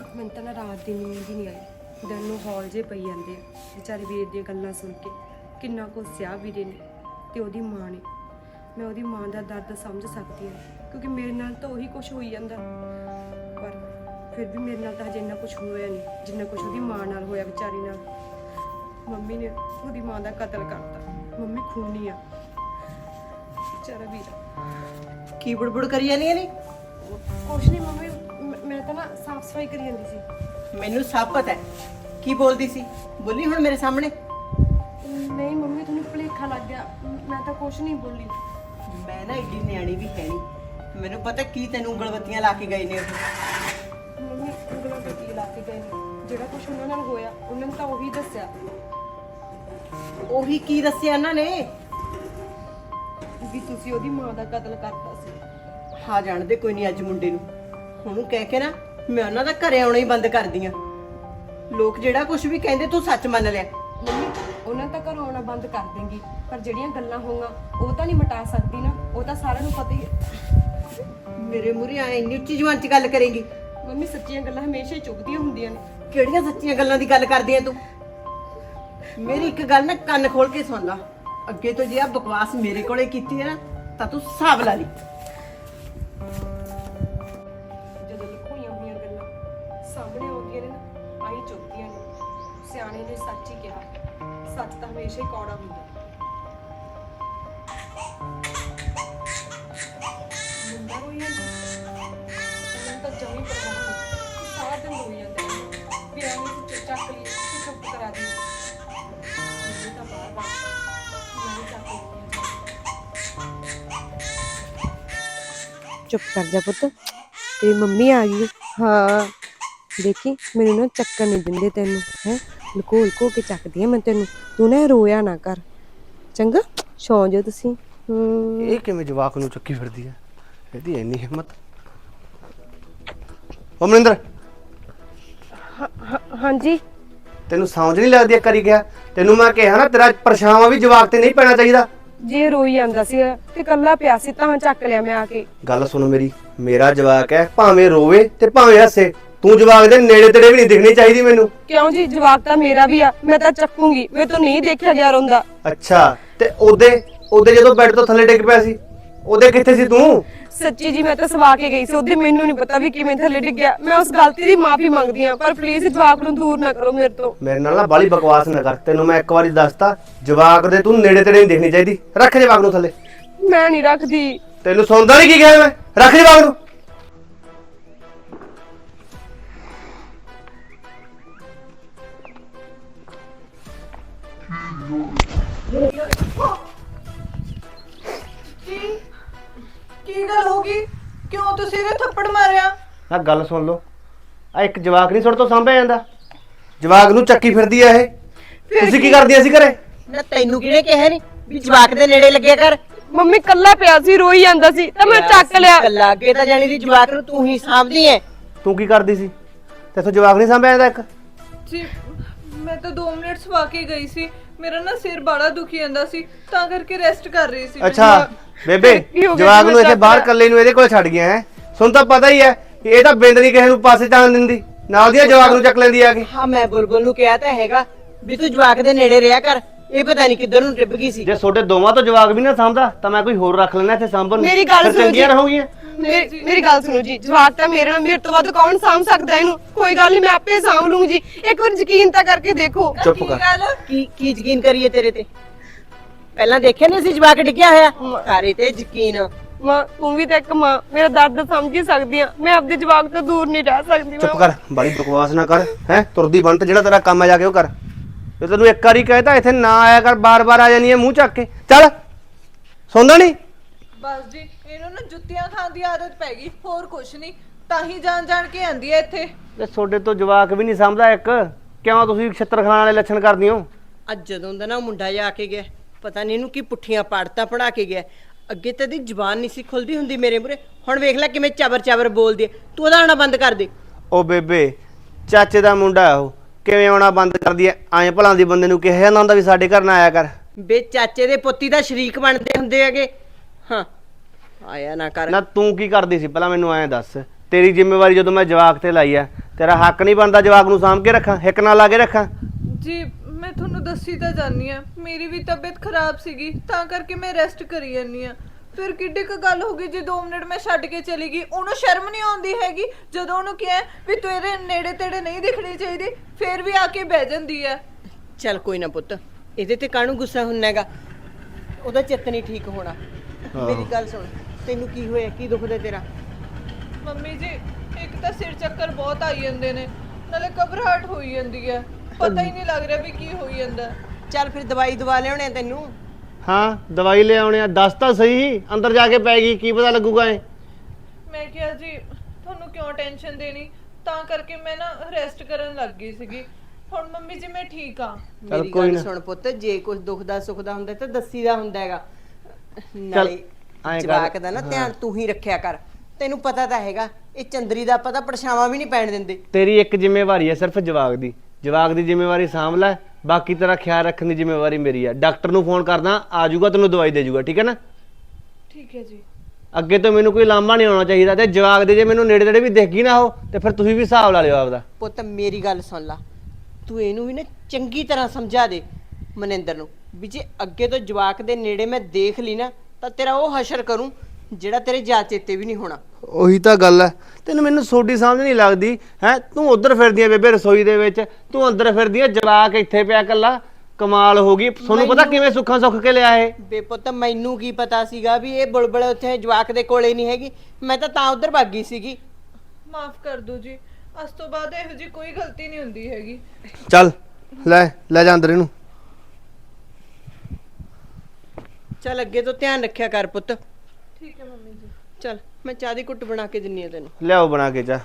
ਮੈਨੂੰ ਤਾਂ ਨਾ ਰਾਤ ਦੀ ਨੀਂਦ ਹੀ ਨਹੀਂ ਆਈ। ਦਿਨ ਨੂੰ ਹੌਲ ਜੇ ਪਈ ਜਾਂਦੇ ਆ। ਵਿਚਾਰੇ ਵੀਰ ਦੀਆਂ ਗੱਲਾਂ ਸੁਣ ਕੇ ਕਿੰਨਾ ਕੁ ਸਿਆ ਵੀਰੇ ਨੇ ਤੇ ਉਹਦੀ ਮਾਂ ਨੇ। ਮੈਂ ਉਹਦੀ ਮਾਂ ਦਾ ਦਰਦ ਸਮਝ ਸਕਦੀ ਹਾਂ ਕਿਉਂਕਿ ਮੇਰੇ ਨਾਲ ਤਾਂ ਉਹੀ ਕੁਝ ਹੋਈ ਜਾਂਦਾ। ਪਰ ਫਿਰ ਵੀ ਮੇਰੇ ਨਾਲ ਤਾਂ ਹਜੇ ਇੰਨਾ ਕੁਝ ਹੋਇਆ ਨਹੀਂ ਜਿੰਨਾ ਕੁਝ ਉਹਦੀ ਮਾਂ ਨਾਲ ਹੋਇਆ ਵਿਚਾਰੀ ਨਾਲ। ਮੰਮੀ ਨੇ ਉਹਦੀ ਮਾਂ ਦਾ ਕਤਲ ਕਰਤਾ। ਮੰਮੀ ਖੂਨੀ ਆ। ਵਿਚਾਰਾ ਵੀਰਾ। ਕੀ ਬੁੜਬੁੜ ਕਰੀ ਜਾਂਦੀਆਂ ਨੇ ਕੁਛ ਨਹੀਂ ਮੰਮੀ ਮੈਂ- ਤਾਂ ਨਾ ਸਾਫ਼ ਸਫ਼ਾਈ ਕਰੀ ਜਾਂਦੀ ਸੀ। ਮੈਨੂੰ ਸਭ ਪਤਾ ਹੈ। ਕੀ ਬੋਲਦੀ ਸੀ? ਬੋਲੀ ਹੁਣ ਮੇਰੇ ਸਾਹਮਣੇ। ਨਹੀਂ ਮੰਮੀ ਤੁਹਾਨੂੰ ਭੁਲੇਖਾ ਲੱਗ ਗਿਆ। ਮ- ਮੈਂ ਤਾਂ ਕੁਛ ਨਹੀਂ ਬੋਲੀ। ਮੈਂ ਨਾ ਏਡੀ ਨਿਆਣੀ ਵੀ ਹੈ ਨਹੀਂ। ਮੈਨੂੰ ਪਤਾ ਕੀ ਤੈਨੂੰ ਉਂਗਲਬੱਤੀਆਂ ਲਾ ਕੇ ਗਏ ਨੇ ਉਹ ਮੰਮੀ ਉਂਗਲਾਂ ਤੇ ਕੀ ਲਾ ਕੇ ਗਏ ਨੇ। ਜਿਹੜਾ ਕੁਛ ਉਹਨਾਂ ਨਾਲ ਹੋਇਆ ਉਹਨਾਂ ਨੇ ਤਾਂ ਉਹੀ ਦੱਸਿਆ। ਉਹੀ ਕੀ ਦੱਸਿਆ ਉਹਨਾਂ ਨੇ? ਵੀ ਤੁਸੀਂ ਉਹਦੀ ਮਾਂ ਦਾ ਕਤਲ ਕਰਤਾ ਸੀ। ਹਾਂ ਜਾਣਦੇ ਕੋਈ ਨਹੀਂ ਅੱਜ ਮੁੰਡੇ ਨੂੰ। ਉਹਨੂੰ ਕਹਿ ਕੇ ਨਾ ਮੈਂ ਉਹਨਾਂ ਦਾ ਘਰੇ ਆਉਣਾ ਹੀ ਬੰਦ ਕਰਦੀ ਆ ਲੋਕ ਜਿਹੜਾ ਕੁਝ ਵੀ ਕਹਿੰਦੇ ਤੂੰ ਸੱਚ ਮੰਨ ਲਿਆ। ਮੰਮੀ ਉਹਨਾਂ ਤਾਂ ਘਰੋਂ ਆਉਣਾ ਬੰਦ ਕਰ ਦੇਂਗੀ। ਪਰ ਜਿਹੜੀਆਂ ਗੱਲਾਂ ਹੋਈਆਂ ਉਹ ਤਾਂ ਨਹੀਂ ਮਿਟਾ ਸਕਦੀ ਨਾ। ਉਹ ਤਾਂ ਸਾਰਿਆਂ ਨੂੰ ਪਤਾ ਹੀ ਹੈ। ਮੇਰੇ ਮੂਹਰੇ ਆਏ ਇੰਨੀ ਉੱਚੀ ਜ਼ੁਬਾਨ 'ਚ ਗੱਲ ਕਰੇਂਗੀ। ਮੰਮੀ ਸੱਚੀਆਂ ਗੱਲਾਂ ਹਮੇਸ਼ਾ ਹੀ ਚੁੱਭਦੀਆਂ ਹੁੰਦੀਆਂ ਨੇ। ਕਿਹੜੀਆਂ ਸੱਚੀਆਂ ਗੱਲਾਂ ਦੀ ਗੱਲ ਕਰਦੀ ਐ ਤੂੰ? ਮੇਰੀ ਇੱਕ ਗੱਲ ਨਾ ਕੰਨ ਖੋਲ ਕੇ ਸੁਣ ਲੈ। ਅੱਗੇ ਤੋਂ ਜੇ ਆ ਬਕਵਾਸ ਮੇਰੇ ਕੋਲੇ ਕੀਤੀ ਹੈ ਨਾ ਤਾਂ ਤੂੰ ਹਿਸਾਬ ਲਾ ਲਈ। ਤਾਂ ਹਮੇਸ਼ਾ ਹੀ ਕੌੜਾ ਹੁੰਦਾ। ਮੁੰਡਾ ਰੋਈ ਜਾਂਦਾ ਉਹਨਾਂ ਤਾਂ ਜਮੀ ਪਰਵਾਹ ਨਹੀਂ ਸਾਰਾ ਦਿਨ ਰੋਈ ਜਾਂਦੇ ਵੀ ਐਵੇਂ ਤੇ ਚੱਕ ਲਈ ਤੇ ਚੁੱਪ ਕਰਾ ਦੀ ਮੈਨੂੰ ਤਾਂ ਬਾਰ ਬਾਰ ਮੈਂ ਚੱਕ ਲਈ ਚੁੱਪ ਕਰ ਜਾ ਪੁੱਤ। ਤੇਰੀ ਮੰਮੀ ਆ ਗਈ ਹਾਂ। ਦੇਖੀ, ਮੈਨੂੰ ਨਾ ਚੱਕਰ ਨਹੀਂ ਦਿੰਦੇ ਤੈਨੂੰ, ਹੈ। ਲੁਕੋ ਲੁਕੋ ਕੇ ਚੱਕਦੀ ਆ ਮੈਂ ਤੈਨੂੰ। ਤੂੰ ਨਾ ਰੋਇਆ ਨਾ ਕਰ। ਚੰਗਾ ਸੌਂ ਜਾ ਤੁਸੀਂ। ਹੂੰ ਇਹ ਕਿਵੇਂ ਜਵਾਕ ਨੂੰ ਚੱਕੀ ਫਿਰਦੀ ਹੈ ਇਹਦੀ ਇੰਨੀ ਹਿੰਮਤ। ਓ ਮਨਿੰਦਰ। ਹਾਂਜੀ। ਤੈਨੂੰ ਸਮਝ ਨਹੀਂ ਲੱਗਦੀ ਇਹ ਕਰੀ ਗਿਆ ਤੈਨੂੰ ਮੈਂ ਕਿਹਾ ਨਾ ਤੇਰਾ ਪਰਛਾਵਾਂ ਵੀ ਜਵਾਕ ਤੇ ਨਹੀਂ ਪੈਣਾ ਚਾਹੀਦਾ। ਜੇ ਰੋਈ ਜਾਂਦਾ ਸੀ ਤੇ ਕੱਲਾ ਪਿਆ ਸੀ ਤਾਂ ਚੱਕ ਲਿਆ ਮੈਂ ਆ ਕੇ। ਗੱਲ ਸੁਣ ਮੇਰੀ ਮੇਰਾ ਜਵਾਕ ਹੈ ਭਾਵੇਂ ਰੋਵੇ ਤੇ ਭਾਵੇਂ ਹੱਸੇ। ਤੂੰ ਜਵਾਕ ਦੇ ਨੇੜੇ ਤੇੜੇ ਵੀ ਨਹੀਂ ਦਿਖਣੀ ਚਾਹੀਦੀ ਮੈਨੂੰ। ਕਿਉਂ ਜੀ? ਜਵਾਬ ਤਾਂ ਮੇਰਾ ਵੀ ਆ। ਮੈਂ ਤਾਂ ਚੱਕੂਗੀ। ਮੈਂ ਤਾਂ ਨਹੀਂ ਦੇਖਿਆ ਗਿਆ ਰੋਂਦਾ ਅੱਛਾ ਤੇ ਉਹਦੇ ਉਹਦੇ ਜਦੋਂ ਬੈੱਡ ਤੋਂ ਥੱਲੇ ਡਿੱਗ ਪਿਆ ਸੀ ਉਹਦੇ ਕਿੱਥੇ ਸੀ ਤੂੰ? ਸੱਚੀ ਜੀ ਮੈਂ ਤਾਂ ਸਵਾ ਕੇ ਗਈ ਸੀ। ਉਹਦੇ ਮੈਨੂੰ ਨਹੀਂ ਪਤਾ ਵੀ ਕਿਵੇਂ ਥੱਲੇ ਡਿੱਗਿਆ ਮੈਂ ਉਸ ਗਲਤੀ ਦੀ ਮਾਫੀ ਮੰਗਦੀ ਆ ਪਰ ਪਲੀਜ਼ ਜਵਾਬ ਨੂੰ ਦੂਰ ਨਾ ਕਰੋ ਮੇਰੇ ਤੋਂ। ਮੇਰੇ ਨਾਲ ਨਾ ਬਾਲੀ ਬਕਵਾਸ ਨਾ ਕਰ। ਤੈਨੂੰ ਮੈਂ ਇੱਕ ਵਾਰੀ ਦੱਸਤਾ ਜਵਾਕ ਦੇ ਤੂੰ ਨੇੜੇ ਤੇੜੇ ਨਹੀਂ ਦਿਖਣੀ ਚਾਹੀਦੀ। ਰੱਖ ਜਵਾਕ ਨੂੰ ਥੱਲੇ। ਮੈਂ ਨਹੀਂ ਰੱਖਦੀ। ਤੈਨੂੰ ਸੁਣਦਾ ਨਹੀਂ ਕੀ ਕਿਹਾ ਮੈਂ? ਰੱਖ ਜਵਾਕ ਨੂੰ। ਕੀ? ਕੀ ਗੱਲ ਹੋ ਗਈ? ਕਿਉਂ ਤੁਸੀਂ ਇਹਦੇ ਥੱਪੜ ਮਾਰਿਆ? ਆ ਗੱਲ ਸੁਣ ਲਓ। ਆ ਇੱਕ ਜਵਾਕ ਨਹੀਂ ਸੁਣ ਤੋਂ ਸਾਂਭਿਆ ਜਾਂਦਾ। ਜਵਾਕ ਨੂੰ ਚੱਕੀ ਫਿਰਦੀ ਆ ਇਹ। ਤੁਸੀਂ ਕੀ ਕਰਦੀਆਂ ਸੀ ਘਰੇ? ਨਾ ਤੈਨੂੰ ਕਿਹਨੇ ਕਿਹਾ ਨਹੀਂ ਵੀ ਜਵਾਕ ਦੇ ਨੇੜੇ ਲੱਗਿਆ ਕਰ? ਮੰਮੀ ਕੱਲਾ ਪਿਆ ਸੀ ਰੋਈ ਜਾਂਦਾ ਸੀ ਤਾਂ ਮੈਂ ਚੱਕ ਲਿਆ। ਕੱਲਾ ਅੱਗੇ ਤਾਂ ਜਾਣੀ ਦੀ ਜਵਾਕ ਨੂੰ ਤੂੰ ਹੀ ਸਾਂਭਦੀ ਐ। ਤੂੰ ਕੀ ਕਰਦੀ ਸੀ? ਤੇਥੋਂ ਜਵਾਕ ਨਹੀਂ ਸਾਂਭਿਆ ਜਾਂਦਾ ਇੱਕ? ਜੀ ਮੈਂ ਤਾਂ 2 ਮਿੰਟ ਸਵਾ ਕੇ ਗਈ ਸੀ। ਮੇਰਾ ਨਾ ਸਿਰ ਬੜਾ ਦੁਖੀ ਜਾਂਦਾ ਸੀ ਤਾਂ ਕਰਕੇ ਰੈਸਟ ਕਰ ਰਹੀ ਸੀ ਮੈਂ। ਅੱਛਾ ਬੇਬੇ ਕੀ ਹੋ ਗਿਆ? ਜਵਾਕ ਜੀ, ਨੂੰ ਇੱਥੇ ਬਾਹਰ ਇਕੱਲੇ ਨੂੰ ਇਹਦੇ ਕੋਲ ਛੱਡ ਗਿਆ ਹੈ। ਸੁਣ ਤਾਂ ਪਤਾ ਹੀ ਹੈ ਕਿ ਇਹ ਤਾਂ ਬਿੰਦ ਨਹੀਂ ਕਿਸੇ ਨੂੰ ਪਾਸੇ ਜਾਣ ਦਿੰਦੀ। ਨਾਲ ਦੀਆਂ ਜਵਾਕ ਨੂੰ ਚੱਕ ਲੈਂਦੀ ਆ ਕੇ। ਹਾਂ ਮੈਂ ਬੁਲਬੁਲ ਨੂੰ ਕਿਹਾ ਤਾਂ ਹੈਗਾ ਵੀ ਤੂੰ ਜਵਾਕ ਦੇ ਨੇੜੇ ਰਿਹਾ ਕਰ। ਇਹ ਪਤਾ ਨਹੀਂ ਕਿੱਧਰ ਨੂੰ ਟਿੱਪ ਗਈ ਸੀ। ਜੇ ਤੁਹਾਡੇ ਦੋਵਾਂ ਤੋਂ ਜਵਾਕ ਵੀ ਨਾ ਸਾਂਭਦਾ ਤਾਂ ਮੈਂ ਕੋਈ ਹੋਰ ਰੱਖ ਲੈਣਾ ਇੱਥੇ ਸਾਂਭਣ ਨੂੰ। ਮੇਰੀ ਗੱਲ ਫਿਰ ਸੁਣੋ ਚੰਗੀਆਂ ਜੀ। ਰਹੋਗੀਆਂ। ਮੇਰੀ ਮੇਰੀ ਗੱਲ ਸੁਣੋ ਜੀ। ਜਵਾਬ ਤਾਂ ਮੇਰੇ ਨਾਲ ਮੇਰੇ ਤੋਂ ਵੱਧ ਕੌਣ ਸਾਂਭ ਸਕਦਾ ਇਹਨੂੰ? ਕੋਈ ਗੱਲ ਨਹੀਂ ਮੈਂ ਆਪੇ ਸਾਂਭ ਲੂੰਗੀ ਜੀ। ਇੱਕ ਵਾਰ ਯਕੀਨ ਤਾਂ ਕਰਕੇ ਦੇਖੋ। ਚੁੱਪ ਕੀ ਕਰ। ਗੱਲ? ਕੀ ਕੀ ਯਕੀਨ ਕਰੀਏ ਤੇਰੇ ਤੇ? ਪਹਿਲਾਂ ਦੇਖਿਆ ਨਹੀਂ ਸੀ ਜਵਾਕ ਡਿੱਗਿਆ ਹੋਇਆ? ਸਾਰੇ ਤੇ ਯਕੀਨ। ਮਾਂ ਤੂੰ ਵੀ ਤਾਂ ਇੱਕ ਮਾਂ। ਮੇਰਾ ਦਰਦ ਸਮਝ ਹੀ ਸਕਦੀ ਆ। ਮੈਂ ਆਪਦੇ ਜਵਾਬ ਤੋਂ ਦੂਰ ਨਹੀਂ ਰਹਿ ਸਕਦੀ ਚੁੱਪ ਕਰ। ਬੜੀ ਬਕਵਾਸ ਨਾ ਕਰ ਹੈ? ਤੁਰਦੀ ਬੰਤ ਜਿਹੜਾ ਤੇਰਾ ਕੰਮ ਹੈ ਜਾ ਕੇ ਉਹ ਕਰ। ਜੇ ਤੈਨੂੰ ਇੱਕ ਵਾਰੀ ਕਹਿਤਾ ਇੱਥੇ ਨਾ ਆਇਆ ਕਰ ਬਾਰ-ਬਾਰ ਆ ਜਾਨੀ ਹੈ ਮੂੰਹ ਚੱਕ ਕੇ। ਚੱਲ ਸੁਣਦਾ ਨਹੀਂ? ਬਸ ਜੀ ਇਹਨੂੰ ਨਾ ਜੁੱਤੀਆਂ ਖਾਣ ਦੀ ਆਦਤ ਪੈ ਗਈ ਹੋਰ ਕੁਛ ਨਹੀਂ। ਤਾਂ ਹੀ ਜਾਣ ਜਾਣ ਕੇ ਆਂਦੀ ਹੈ ਇੱਥੇ। ਤੇ ਤੁਹਾਡੇ ਤੋਂ ਜਵਾਕ ਵੀ ਨਹੀਂ ਸਮਝਦਾ ਇੱਕ। ਕਿਉਂ ਤੁਸੀਂ ਛਿੱਤਰ ਖਾਣ ਵਾਲੇ ਲੱਛਣ ਕਰਦੀ ਹੋ? ਅੱਜ ਜਦੋਂ ਦਾ ਨਾ ਮੁੰਡਾ ਜਾ ਕੇ ਗਿਆ ਪਤਾ ਨਹੀਂ ਇਹਨੂੰ ਕੀ ਪੁੱਠੀਆਂ ਪਾੜਤਾ ਪੜਾ ਕੇ ਗਿਆ। ਅੱਗੇ ਤਾਂ ਦੀ ਜ਼ੁਬਾਨ ਨਹੀਂ ਸੀ ਖੁੱਲਦੀ ਹੁੰਦੀ ਮੇਰੇ ਮੂਰੇ ਹੁਣ ਵੇਖ ਲੈ ਕਿਵੇਂ ਚਬਰ ਚਬਰ ਬੋਲਦੀ ਹੈ। ਤੂੰ ਉਹਦਾ ਆਉਣਾ ਬੰਦ ਕਰ ਦੇ। ਉਹ ਬੇਬੇ ਚਾਚੇ ਦਾ ਮੁੰਡਾ ਹੈ ਉਹ। ਕਿਵੇਂ ਆਉਣਾ ਬੰਦ ਕਰਦੀ ਐ? ਐਂ ਭਲਾਂ ਦੀ ਬੰਦੇ ਨੂੰ ਕਿਹਾ ਜਾਂਦਾ ਹੁੰਦਾ ਵੀ ਸਾਡੇ ਘਰ ਨਾ ਆਇਆ ਕਰ। ਬੇ ਚਾਚੇ ਦੇ ਪੁੱਤੀ ਦਾ ਸ਼ਰੀਕ ਬਣਦੇ ਹੁੰਦੇ ਹੈਗੇ। ਹਾਂ ਆਇਆ ਨਾ ਕਰ। ਨਾ ਤੂੰ ਕੀ ਕਰਦੀ ਸੀ? ਪਹਿਲਾਂ ਮੈਨੂੰ ਐਂ ਦੱਸ। ਤੇਰੀ ਜ਼ਿੰਮੇਵਾਰੀ ਜਦੋਂ ਮੈਂ ਜਵਾਕ ਤੇ ਲਾਈ ਆ ਤੇਰਾ ਹੱਕ ਨਹੀਂ ਬਣਦਾ ਜਵਾਕ ਨੂੰ ਸਾਂਭ ਕੇ ਰੱਖਾਂ ਹਿੱਕ ਨਾਲ ਲਾ ਕੇ ਰੱਖਾਂ। ਜੀ ਮੈਂ ਤੁਹਾਨੂੰ ਦੱਸੀ ਤਾਂ ਜਾਨੀ ਆ। ਮੇਰੀ ਵੀ ਤਬੀਅਤ ਖਰਾਬ ਸੀਗੀ ਤਾਂ ਕਰਕੇ ਮੈਂ ਰੈਸਟ ਕਰੀ ਜਾਨੀ ਆ। ਫਿਰ ਕਿੱਡੀ ਕੁ ਗੱਲ ਹੋ ਗਈ ਜੇ 2 ਮਿੰਟ ਮੈਂ ਛੱਡ ਕੇ ਚਲੀ ਗਈ। ਉਹਨੂੰ ਸ਼ਰਮ ਨਹੀਂ ਆਉਂਦੀ ਹੈਗੀ। ਜਦੋਂ ਉਹਨੂੰ ਕਿਹਾ ਵੀ ਤੂੰ ਇਹਦੇ ਨੇੜੇ ਤੇੜੇ ਨਹੀਂ ਦਿਖਣੀ ਚਾਹੀਦੀ ਫਿਰ ਵੀ ਆ ਕੇ ਬਹਿ ਜਾਂਦੀ ਆ ਚੱਲ ਕੋਈ ਨਾ ਪੁੱਤ ਇਹਦੇ ਤੇ ਕਾਹਨੂੰ ਗੁੱਸਾ ਹੁੰਦਾ ਹੈਗਾ? ਉਹਦਾ ਚਿੱਤ ਨਹੀਂ ਠੀਕ ਹੋਣਾ। ਮੇਰੀ ਗੱਲ ਸੁਣ ਤੈਨੂੰ ਕੀ ਹੋਇਆ ਕੀ ਦੁਖਦਾ ਤੇਰਾ? ਮੰਮੀ ਜੀ ਇੱਕ ਤਾਂ ਸਿਰ ਚੱਕਰ ਬਹੁਤ ਆਈ ਜਾਂਦੇ ਨੇ ਨਾਲੇ ਘਬਰਾਹਟ ਹੋਈ ਜਾਂਦੀ ਹੈ। ਪਤਾ ਹੀ ਨਹੀਂ ਲੱਗ ਰਿਹਾ ਵੀ ਕੀ ਹੋਈ ਜਾਂਦਾ। ਚੱਲ ਫਿਰ ਦਵਾਈ ਦਵਾ ਲਿਆਉਣੇ ਤੈਨੂੰ। ਹਾਂ ਦਵਾਈ ਲੈ ਆਉਣੇ ਆ ਦੱਸ ਤਾਂ ਸਹੀ ਅੰਦਰ ਜਾ ਕੇ ਪੈ ਗਈ ਕੀ ਪਤਾ ਲੱਗੂਗਾ ਐ ਮੈਂ ਕਿਹਾ ਜੀ ਤੁਹਾਨੂੰ ਕਿਉਂ ਟੈਨਸ਼ਨ ਦੇਣੀ? ਤਾਂ ਕਰਕੇ ਮੈਂ ਨਾ ਰੈਸਟ ਕਰਨ ਲੱਗ ਗਈ ਸੀਗੀ। ਹੁਣ ਮੰਮੀ ਜੀ ਮੈਂ ਠੀਕ ਆ ਮੇਰੀ ਕੋਈ ਗੱਲ ਨਾ। ਸੁਣ ਪੁੱਤ ਜੇ ਕੁਝ ਦੁਖਦਾ ਸੁਖਦਾ ਹੁੰਦਾ ਤਾਂ ਦੱਸੀਦਾ ਹੁੰਦਾ ਹੈਗਾ। ਨਾਲੇ ਐਂ ਕਰ। ਜਵਾਕ ਦਾ ਨਾ ਧਿਆਨ ਤੂੰ ਹੀ ਰੱਖਿਆ ਕਰ। ਤੈਨੂੰ ਪਤਾ ਤਾਂ ਹੈਗਾ ਇਹ ਚੰਦਰੀ ਦਾ ਪਤਾ ਪਰਛਾਵਾਂ ਵੀ ਨਹੀਂ ਪੈਣ ਦਿੰਦੇ। ਤੇਰੀ ਇੱਕ ਜ਼ਿੰਮੇਵਾਰੀ ਹੈ ਸਿਰਫ ਜਵਾਕ ਦੀ। ਜਵਾਕ ਦੀ ਜ਼ਿੰਮੇਵਾਰੀ ਸਾਂਭ ਲੈ ਬਾਕੀ ਤੇਰਾ ਖਿਆਲ ਰੱਖਣ ਦੀ ਜ਼ਿੰਮੇਵਾਰੀ ਮੇਰੀ ਹੈ ਡਾਕਟਰ ਨੂੰ ਫੋਨ ਕਰਦਾ ਆ ਜਾਊਗਾ ਤੈਨੂੰ ਦਵਾਈ ਦੇ ਜਾਊਗਾ ਠੀਕ ਹੈ ਨਾ? ਠੀਕ ਹੈ ਜੀ। ਅੱਗੇ ਤੋਂ ਮੈਨੂੰ ਕੋਈ ਲਾਂਭਾ ਨਹੀਂ ਆਉਣਾ ਚਾਹੀਦਾ ਤੇ ਜਵਾਕ ਦੇ ਜੇ ਮੈਨੂੰ ਨੇੜੇ ਤੇੜੇ ਵੀ ਦਿਖ ਗਈ ਨਾ ਉਹ ਤੇ ਫਿਰ ਤੁਸੀਂ ਵੀ ਹਿਸਾਬ ਲਾ ਲਿਓ ਆਪਦਾ। ਪੁੱਤ ਮੇਰੀ ਗੱਲ ਸੁਣ ਲਾ। ਤੂੰ ਇਹਨੂੰ ਵੀ ਨਾ ਚੰਗੀ ਤਰ੍ਹਾਂ ਸਮਝਾ ਦੇ ਮਨਿੰਦਰ ਨੂੰ ਵੀ ਜੇ ਅੱਗੇ ਤੋਂ ਜਵਾਕ ਦੇ ਨੇੜੇ ਮੈਂ ਦੇਖ ਲਈ ਨਾ ਤਾਂ ਤੇਰਾ ਉਹ ਹਸ਼ਰ ਕਰੂੰ ਜਿਹੜਾ ਤੇਰੇ ਜਾ ਚੇਤੇ ਵੀ ਨਹੀਂ ਹੋਣਾ। ਉਹੀ ਤਾਂ ਗੱਲ ਹੈ। ਤੈਨੂੰ ਮੈਨੂੰ ਸੋਡੀ ਸਮਝ ਨਹੀਂ ਲੱਗਦੀ ਹੈ? ਤੂੰ ਉਧਰ ਫਿਰਦੀ ਆ ਬੇਬੇ ਰਸੋਈ ਦੇ ਵਿੱਚ। ਤੂੰ ਅੰਦਰ ਫਿਰਦੀ ਆ ਜਵਾਕ ਇੱਥੇ ਪਿਆ ਕੱਲਾ ਕਮਾਲ ਹੋ ਗਈ। ਤੁਹਾਨੂੰ ਪਤਾ ਕਿਵੇਂ ਸੁੱਖਾਂ ਸੁੱਖ ਕੇ ਲਿਆ ਇਹ? ਬੇਪੁੱਤ ਮੈਨੂੰ ਕੀ ਪਤਾ ਸੀਗਾ ਵੀ ਇਹ ਬੁਲਬੁਲ ਉੱਥੇ ਜਵਾਕ ਦੇ ਕੋਲੇ ਨਹੀਂ ਹੈਗੀ। ਮੈਂ ਤਾਂ ਤਾਂ ਉਧਰ ਭੱਗੀ ਸੀਗੀ। ਮਾਫ ਕਰ ਦਿਓ ਜੀ। ਅੱਜ ਤੋਂ ਬਾਅਦ ਇਹੋ ਜੀ ਕੋਈ ਗਲਤੀ ਨਹੀਂ ਹੁੰਦੀ ਹੈਗੀ। ਚੱਲ ਲੈ ਲੈ ਜਾ ਅੰਦਰ ਇਹਨੂੰ। ਚੱਲ ਅੱਗੇ ਤੋਂ ਧਿਆਨ ਰੱਖਿਆ ਕਰ ਪੁੱਤ। ਠੀਕ ਹੈ ਮੰਮੀ ਜੀ। ਚੱਲ ਮੈਂ ਚਾਹ ਦੀ ਕੁੱਟ ਬਣਾ ਕੇ ਦਿੰਨੀ ਆ ਤੈਨੂੰ। ਲਿਆਓ ਬਣਾ ਕੇ ਜਾ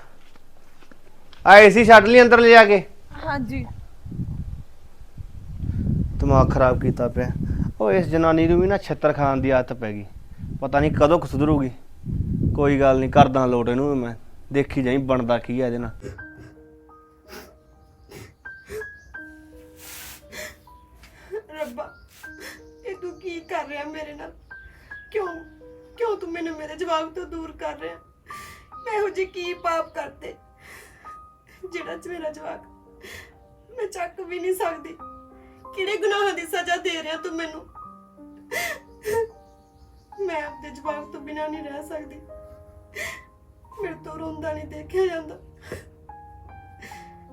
ਆ ਏਸੀ ਛੱਡ ਲਈ ਅੰਦਰ ਲੈ ਜਾ ਕੇ। ਹਾਂਜੀ। ਦਿਮਾਗ ਖਰਾਬ ਕੀਤਾ ਪਿਆ। ਉਹ ਇਸ ਜਨਾਨੀ ਨੂੰ ਵੀ ਨਾ ਛੱਤਰ ਖਾਣ ਦੀ ਆਦਤ ਪੈ ਗਈ। ਪਤਾ ਨਹੀਂ ਕਦੋਂ ਕੁ ਸੁਧਰੂਗੀ। ਕੋਈ ਗੱਲ ਨਹੀਂ ਕਰਦਾ ਲੋਟ ਇਹਨੂੰ ਵੀ ਮੈਂ। ਦੇਖੀ ਜਾਈ ਬਣਦਾ ਕੀ ਆ ਇਹਦੇ ਨਾਲ। ਰੱਬਾ ਇਹ ਤੂੰ ਕੀ ਕਰ ਰਿਹਾ ਮੇਰੇ ਨਾਲ? ਕਿਉਂ ਕਿਉਂ ਤੂੰ ਮੈਨੂੰ ਮੇਰੇ ਜਵਾਬ ਤੋਂ ਦੂਰ ਕਰ ਰਿਹਾ? ਮੈਂ ਇਹੋ ਜਿਹੀ ਕੀ ਪਾਪ ਕਰਤੇ ਜਿਹੜਾ ਚ ਮੇਰਾ ਜਵਾਬ ਮੈਂ ਚੱਕ ਵੀ ਨਹੀਂ ਸਕਦੀ। ਕਿਹੜੇ ਗੁਨਾਹਾਂ ਦੀ ਸਜ਼ਾ ਦੇ ਰਿਹਾ ਤੂੰ ਮੈਨੂੰ? ਮੈਂ ਆਪਣੇ ਜਵਾਬ ਤੋਂ ਬਿਨਾਂ ਨਹੀਂ ਰਹਿ ਸਕਦੀ। ਮੇਰੇ ਤੋਂ ਰੋਂਦਾ ਨਹੀਂ ਦੇਖਿਆ ਜਾਂਦਾ।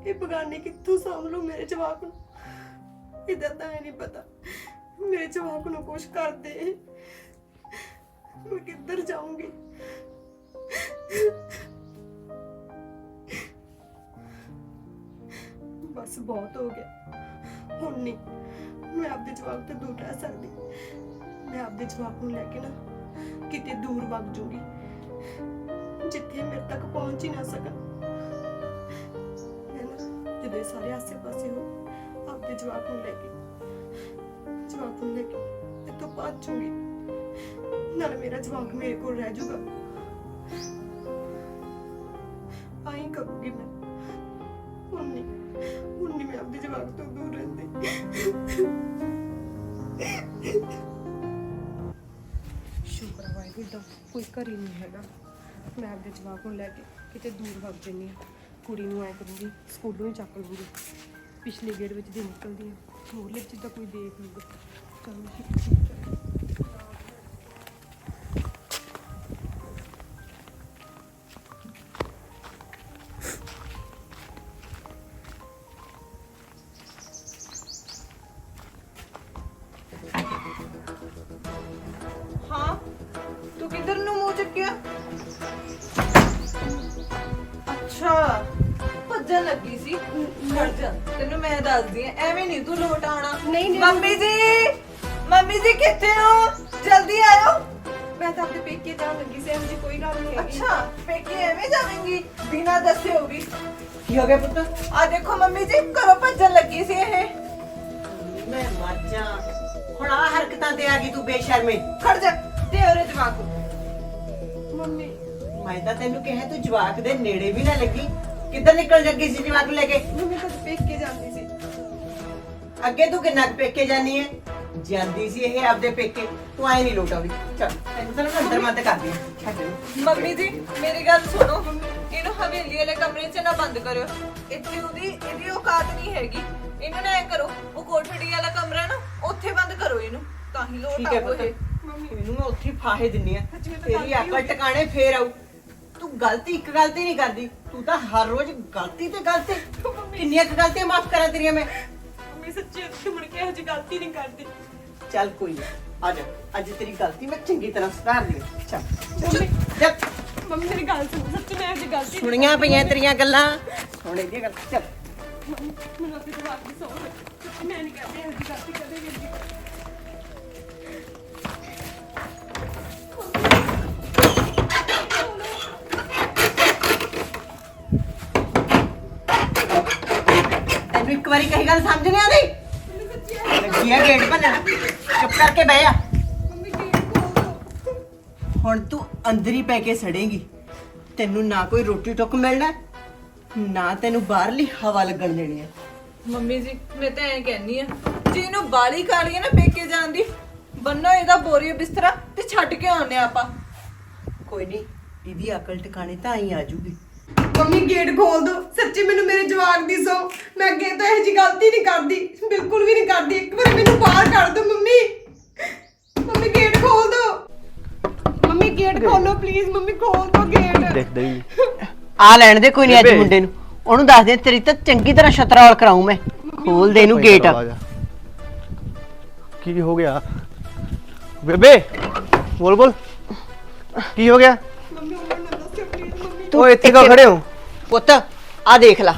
ਇਹ ਬਗਾਨੇ ਕਿੱਥੋਂ ਸਾਂਭ ਲੂ ਮੇਰੇ ਜਵਾਬ ਨੂੰ? ਇਹਦਾ ਤਾਂ ਇਹ ਨਹੀਂ ਪਤਾ। ਮੇਰੇ ਜਵਾਕ ਨੂੰ ਕੁਛ ਕਰਦੇ। ਮੈਂ ਕਿੱਧਰ ਜਾਊਂਗੀ? ਬਸ ਬਹੁਤ ਹੋ ਗਿਆ। ਹੁਣ ਨਹੀਂ। ਮੈਂ ਆਪਦੇ ਜਵਾਕ ਤੋਂ ਦੂਰ ਰਹਿ ਸਕਦੀ। ਮੈਂ ਆਪਦੇ ਜਵਾਕ ਨੂੰ ਲੈ ਕੇ ਨਾ ਕਿਤੇ ਦੂਰ ਵਗ ਜੂਗੀ ਜਿੱਥੇ ਮੇਰੇ ਤੱਕ ਪਹੁੰਚ ਹੀ ਨਾ ਸਕਣ। ਹੈ ਨਾ? ਜਦੋਂ ਇਹ ਸਾਰੇ ਆਸੇ ਪਾਸੇ ਹੋ ਆਪਦੇ ਜਵਾਬ ਨੂੰ ਲੈ ਕੇ। ਜਵਾਬ ਨੂੰ ਲੈ ਕੇ ਇੱਥੋਂ ਭੱਜ ਜੂਗੀ ਨਾਲ ਮੇਰਾ ਜਵਾਕ ਮੇਰੇ ਕੋਲ ਰਹਿ ਜਾਊਗਾ। ਆਈ ਕਰੂੰਗੀ ਮੈਂ। ਹੁਣ ਨਹੀਂ ਹੁਣ ਨਹੀਂ ਮੈਂ ਆਪਦੇ ਜਵਾਕ ਤੋਂ ਦੂਰ ਰਹਿੰਦੀ। ਸ਼ੁਕਰ ਹੈ ਵਾਹਿਗੁਰੂ ਦਾ, ਕੋਈ ਘਰ ਹੀ ਨਹੀਂ ਹੈਗਾ। ਮੈਂ ਆਪਦੇ ਜਵਾਕ ਨੂੰ ਲੈ ਕੇ ਕਿਤੇ ਦੂਰ ਵਗ ਜੰਨੀ ਆ ਕੁੜੀ ਨੂੰ ਐ ਕਰੂੰਗੀ, ਸਕੂਲੋਂ ਹੀ ਚੱਕ ਲੂੰਗੀ। ਪਿਛਲੇ ਗੇੜ ਵਿੱਚ ਦੀ ਨਿਕਲਦੀ ਆ ਮੋਰਲੇ ਚ ਤਾਂ ਕੋਈ ਦੇਖ ਲੂਗਾ ਚਲੋ ਦੱਸਦੀ ਐ ਐਵੇਂ ਨਹੀਂ ਤੂੰ ਲੋਟ ਆਉਣਾ ਨਹੀਂ, ਨਹੀਂ। ਮੰਮੀ ਜੀ ਮੰਮੀ ਜੀ ਕਿੱਥੇ ਹੋ? ਜਲਦੀ ਆਇਓ। ਮੈਂ ਤਾਂ ਆਪਣੇ ਪੇਕੇ ਜਾਣ ਲੱਗੀ ਸੀ ਇਹੋ ਜਿਹੀ ਕੋਈ ਗੱਲ ਨਹੀਂ ਹੈਗੀ। ਅੱਛਾ ਪੇਕੇ ਐਵੇਂ ਜਾਵੇਂਗੀ? ਬਿਨਾਂ ਦੱਸੇ ਹੋਗੀ ਕੀ ਹੋ ਗਿਆ ਪੁੱਤ? ਆ ਦੇਖੋ ਮੰਮੀ ਜੀ ਘਰੋਂ ਭੱਜਣ ਲੱਗੀ ਸੀ ਇਹ। ਮੈਂ ਮਰ ਜਾ। ਹੁਣ ਆ ਹਰਕਤਾਂ ਤੇ ਆ ਗਈ ਤੂੰ ਬੇਸ਼ਰਮੇ। ਖੜ ਜਾ ਤੇ ਉਹਰੇ ਜਵਾਕ ਮੰਮੀ। ਮੈਂ ਤਾਂ ਤੈਨੂੰ ਕਿਹਾ ਤੂੰ ਜਵਾਕ ਦੇ ਨੇੜੇ ਵੀ ਨਾ ਲੱਗੀ। ਕਿੱਧਰ ਨਿਕਲ ਜੱਗੀ ਸੀ ਜਵਾਕ ਲੈ ਕੇ? ਮੰਮੀ ਤਾਂ ਪੇਕੇ ਜਾਂਦੀ ਸੀ। ਅੱਗੇ ਤੂੰ ਕਿੰਨਾ ਕੁ ਪੇਕੇ ਜਾਨੀ ਹੈ ਜਾਂਦੀ ਸੀ ਇਹ ਆਪਦੇ ਪੇਕੇ ਤੂੰ ਆਏ ਨਹੀਂ ਲੋਟਾਉਂਦੀ ਚੱਲ ਤੈਨੂੰ ਤਾਂ ਅੰਦਰ ਮੱਤ ਕਰਦੀ ਹਾਂ। ਛੱਡ। ਮੰਮੀ ਜੀ ਮੇਰੀ ਗੱਲ ਸੁਣੋ। ਇਹਨੂੰ ਹਵੇਲੀ ਵਾਲੇ ਕਮਰੇ 'ਚ ਨਾ ਬੰਦ ਕਰਿਓ। ਇੱਥੇ ਉਹਦੀ ਇਹਦੀ ਔਕਾਤ ਨਹੀਂ ਹੈਗੀ। ਇਹਨੂੰ ਨਾ ਐ ਕਰੋ ਉਹ ਕੋਠੜੀ ਵਾਲਾ ਕਮਰਾ ਨਾ ਉੱਥੇ ਬੰਦ ਕਰੋ ਇਹਨੂੰ। ਤਾਂ ਹੀ ਲੋਟ ਠੀਕ ਹੈ ਪੁੱਤ। ਇਹਨੂੰ ਮੈਂ ਉੱਥੇ ਹੀ ਫਾਹੇ ਦਿੰਨੀ ਆ। ਤੇਰੀ ਅਕਲ ਟਿਕਾਣੇ ਫੇਰ ਆਊ। ਤੂੰ ਗਲਤੀ ਇੱਕ ਗਲਤੀ ਨਹੀਂ ਕਰਦੀ। ਤੂੰ ਤਾਂ ਹਰ ਰੋਜ਼ ਗਲਤੀ ਤੇ ਗਲਤੀ। ਕਿੰਨੀਆਂ ਕੁ ਗਲਤੀਆਂ ਮਾਫ ਕਰਾਂ ਤੇਰੀਆਂ ਮੈਂ? ਮੰਮੀ ਸੱਚੀ ਅੱਛੀ ਮੁੜ ਕੇ ਹਜੇ ਗਲਤੀ ਨਹੀਂ ਕਰਦੀ। ਚੱਲ ਕੋਈ ਨਾ ਆ ਜਾ ਅੱਜ ਤੇਰੀ ਗਲਤੀ ਮੈਂ ਚੰਗੀ ਤਰ੍ਹਾਂ ਸੁਧਾਰ ਲਈ। ਚੱਲ ਚੱਲ ਚੱਲ। ਮੰਮੀ ਮੇਰੀ ਗੱਲ ਸੁਣ ਸੱਚੀ ਮੈਂ ਹਜੇ ਗਲਤੀ ਸੁਣੀਆਂ ਪਈਆਂ ਤੇਰੀਆਂ ਗੱਲਾਂ। ਸੁਣੇ ਦੀਆਂ ਗੱਲਾਂ ਚੱਲ। ਮੈਨੂੰ ਆਪਣੇ ਜਵਾਬ ਦੀ ਸੌਂ ਸੱਚੀ ਮੈਂ ਨਹੀਂ ਕਰਦੀ ਹਜੇ ਗਲਤੀ ਕਦੇ ਵੀ ਨਹੀਂ ਇੱਕ ਵਾਰੀ ਕਹੀ ਗੱਲ ਸਮਝ ਨਹੀਂ ਆਉਂਦੀ ਲੱਗੀ ਆ ਗੇਟ ਭੰਨਣ। ਚੁੱਪ ਕਰਕੇ ਬਹਿ ਜਾ। ਹੁਣ ਤੂੰ ਅੰਦਰ ਹੀ ਪੈ ਕੇ ਸੜੇਂਗੀ। ਤੈਨੂੰ ਨਾ ਕੋਈ ਰੋਟੀ ਟੁੱਕ ਮਿਲਣਾ ਨਾ ਤੈਨੂੰ ਬਾਹਰਲੀ ਹਵਾ ਲੱਗਣ ਦੇਣੀ ਹੈ ਮੰਮੀ ਜੀ ਮੈਂ ਤਾਂ ਐਂ ਕਹਿੰਨੀ ਆ ਜੇ ਇਹਨੂੰ ਬਾਲੀ ਕਾਲੀ ਹੈ ਨਾ ਪੇਕੇ ਜਾਣ ਦੀ ਬੰਨੋ ਇਹਦਾ ਬੋਰੀ ਬਿਸਤਰਾ ਤੇ ਛੱਡ ਕੇ ਆਉਨੇ ਆਪਾਂ। ਕੋਈ ਨਹੀਂ ਇਹਦੀ ਅਕਲ ਟਿਕਾਣੇ ਤਾਂ ਆਈ ਆ ਜੂਗੀ ਮੰਮੀ ਗੇਟ ਖੋਲ ਦੋ। ਸੱਚੀ ਮੈਨੂੰ ਮੇਰੇ ਜਵਾਕ ਦੀ ਸੌ। ਮੈਂ ਅੱਗੇ ਤੋਂ ਇਹੋ ਜੀ ਗਲਤੀ ਨਹੀਂ ਕਰਦੀ। ਬਿਲਕੁਲ ਵੀ ਨਹੀਂ ਕਰਦੀ। ਇੱਕ ਵਾਰ ਮੈਨੂੰ ਬਾਹਰ ਕੱਢ ਦਿਓ ਮੰਮੀ। ਮੰਮੀ ਗੇਟ ਖੋਲ ਦੋ। ਮੰਮੀ ਗੇਟ ਖੋਲੋ ਪਲੀਜ਼ ਮੰਮੀ ਖੋਲ ਦੋ ਗੇਟ ਦੇਖਦਾ ਹੀ ਨਹੀਂ। ਆ ਲੈਣ ਦੇ ਕੋਈ ਨਹੀਂ ਅੱਜ ਬੇਬੇ। ਮੁੰਡੇ ਨੂੰ। ਉਹਨੂੰ ਦੱਸ ਦੇ ਤੇਰੀ ਤਾਂ ਚੰਗੀ ਤਰ੍ਹਾਂ ਛਤਰਾਲ ਕਰਾਉਂ ਮੈਂ। ਖੋਲ ਦੇ ਇਹਨੂੰ ਗੇਟ ਕੀ ਹੋ ਗਿਆ? ਬੇਬੇ ਬੋਲ ਬੋਲ। ਕੀ ਹੋ ਗਿਆ? ਮੰਮੀ ਉਹਨਾਂ ਤੂੰ ਇੱਥੇ ਕਿਉਂ ਖੜੇ ਹੋ? ਪੁੱਤ ਆ ਦੇਖ ਲੈ।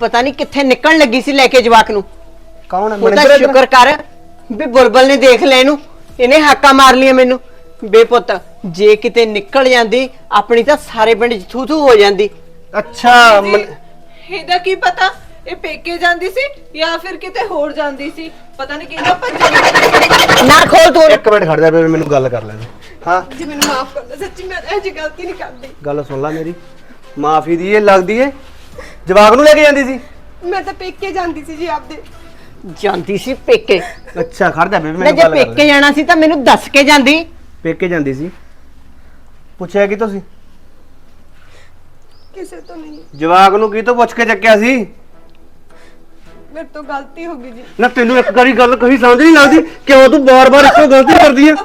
ਪਤਾ ਨਹੀਂ ਕਿੱਥੇ ਨਿਕਲਣ ਲੱਗੀ ਸੀ ਲੈ ਕੇ ਜਵਾਕ ਨੂੰ। ਕੌਣ ਹੈ? ਉਹ ਇੱਧਰ? ਸ਼ੁਕਰ ਕਰ ਵੀ ਬੁਲਬੁਲ ਨੇ ਦੇਖ ਲਿਆ ਇਹਨੂੰ। ਇਹਨੇ ਹਾਕਾ ਮਾਰ ਲਿਆ ਮੈਨੂੰ। ਬੇ ਪੁੱਤ ਜੇ ਕਿਤੇ ਨਿਕਲ ਜਾਂਦੀ ਆਪਣੀ ਤਾਂ ਸਾਰੇ ਪਿੰਡ 'ਚ ਥੂ ਥੂ ਹੋ ਜਾਂਦੀ। ਅੱਛਾ ਮਨ- ਇਹਦਾ ਕੀ ਪਤਾ? ਇਹ ਪੇਕੇ ਜਾਂਦੀ ਸੀ ਜਾਂ ਫਿਰ ਕਿਤੇ ਹੋਰ ਜਾਂਦੀ ਸੀ? ਪਤਾ ਨਹੀਂ ਕਿਹਦਾ ਭੱਜ ਨਾ ਖੋਲ ਤੂੰ। ਇੱਕ ਮਿੰਟ ਖੜ ਜਾ ਬੇਬੇ ਮੈਨੂੰ ਗੱਲ ਕਰ ਲੈਣ ਦੇ। ਹਾਂ? ਜੀ ਮੈਨੂੰ ਮਾਫ ਕਰ ਦਿਓ ਸੱਚੀ ਮੈਂ ਇਹੋ ਜੀ ਗਲਤੀ ਨਹੀਂ ਕਰਦੀ। ਗੱਲ ਸੁਣ ਲੈ ਮੇਰੀ। ਮਾਫੀ ਦੀ ਇਹ ਲੱਗਦੀ ਏ। ਜਵਾਕ ਨੂੰ ਲੈ ਕੇ ਜਾਂਦੀ ਸੀ? ਮੈਂ ਤਾਂ ਪੇਕੇ ਜਾਂਦੀ ਸੀ ਜੀ ਆਪਦੇ। ਜਾਂਦੀ ਸੀ ਪੇਕੇ। ਅੱਛਾ ਖੜ ਜਾ ਬੇਬੇ ਮੈਂ ਜੇ ਪੇਕੇ ਜਾਣਾ ਸੀ ਤਾਂ ਮੈਨੂੰ ਦੱਸ ਕੇ ਜਾਂਦੀ। ਪੇਕੇ ਜਾਂਦੀ ਸੀ। ਪੁੱਛਿਆ ਕੀ ਤੁਸੀਂ? ਕਿਸੇ ਤੋਂ ਨਹੀਂ। ਜਵਾਕ ਨੂੰ ਕੀ ਤੋਂ ਪੁੱਛ ਕੇ ਚੱਕਿਆ ਸੀ? ਮੇਰੇ ਤੋਂ ਗਲਤੀ ਹੋ ਗਈ ਜੀ। ਨਾ ਤੈਨੂੰ ਇੱਕ ਵਾਰੀ ਗੱਲ ਕਹੀ ਸਮਝ ਨਹੀਂ ਲੱਗਦੀ। ਕਿਉਂ ਤੂੰ ਬਾਰ-ਬਾਰ ਇੱਕੋ ਗਲਤੀ ਕਰਦੀ ਆ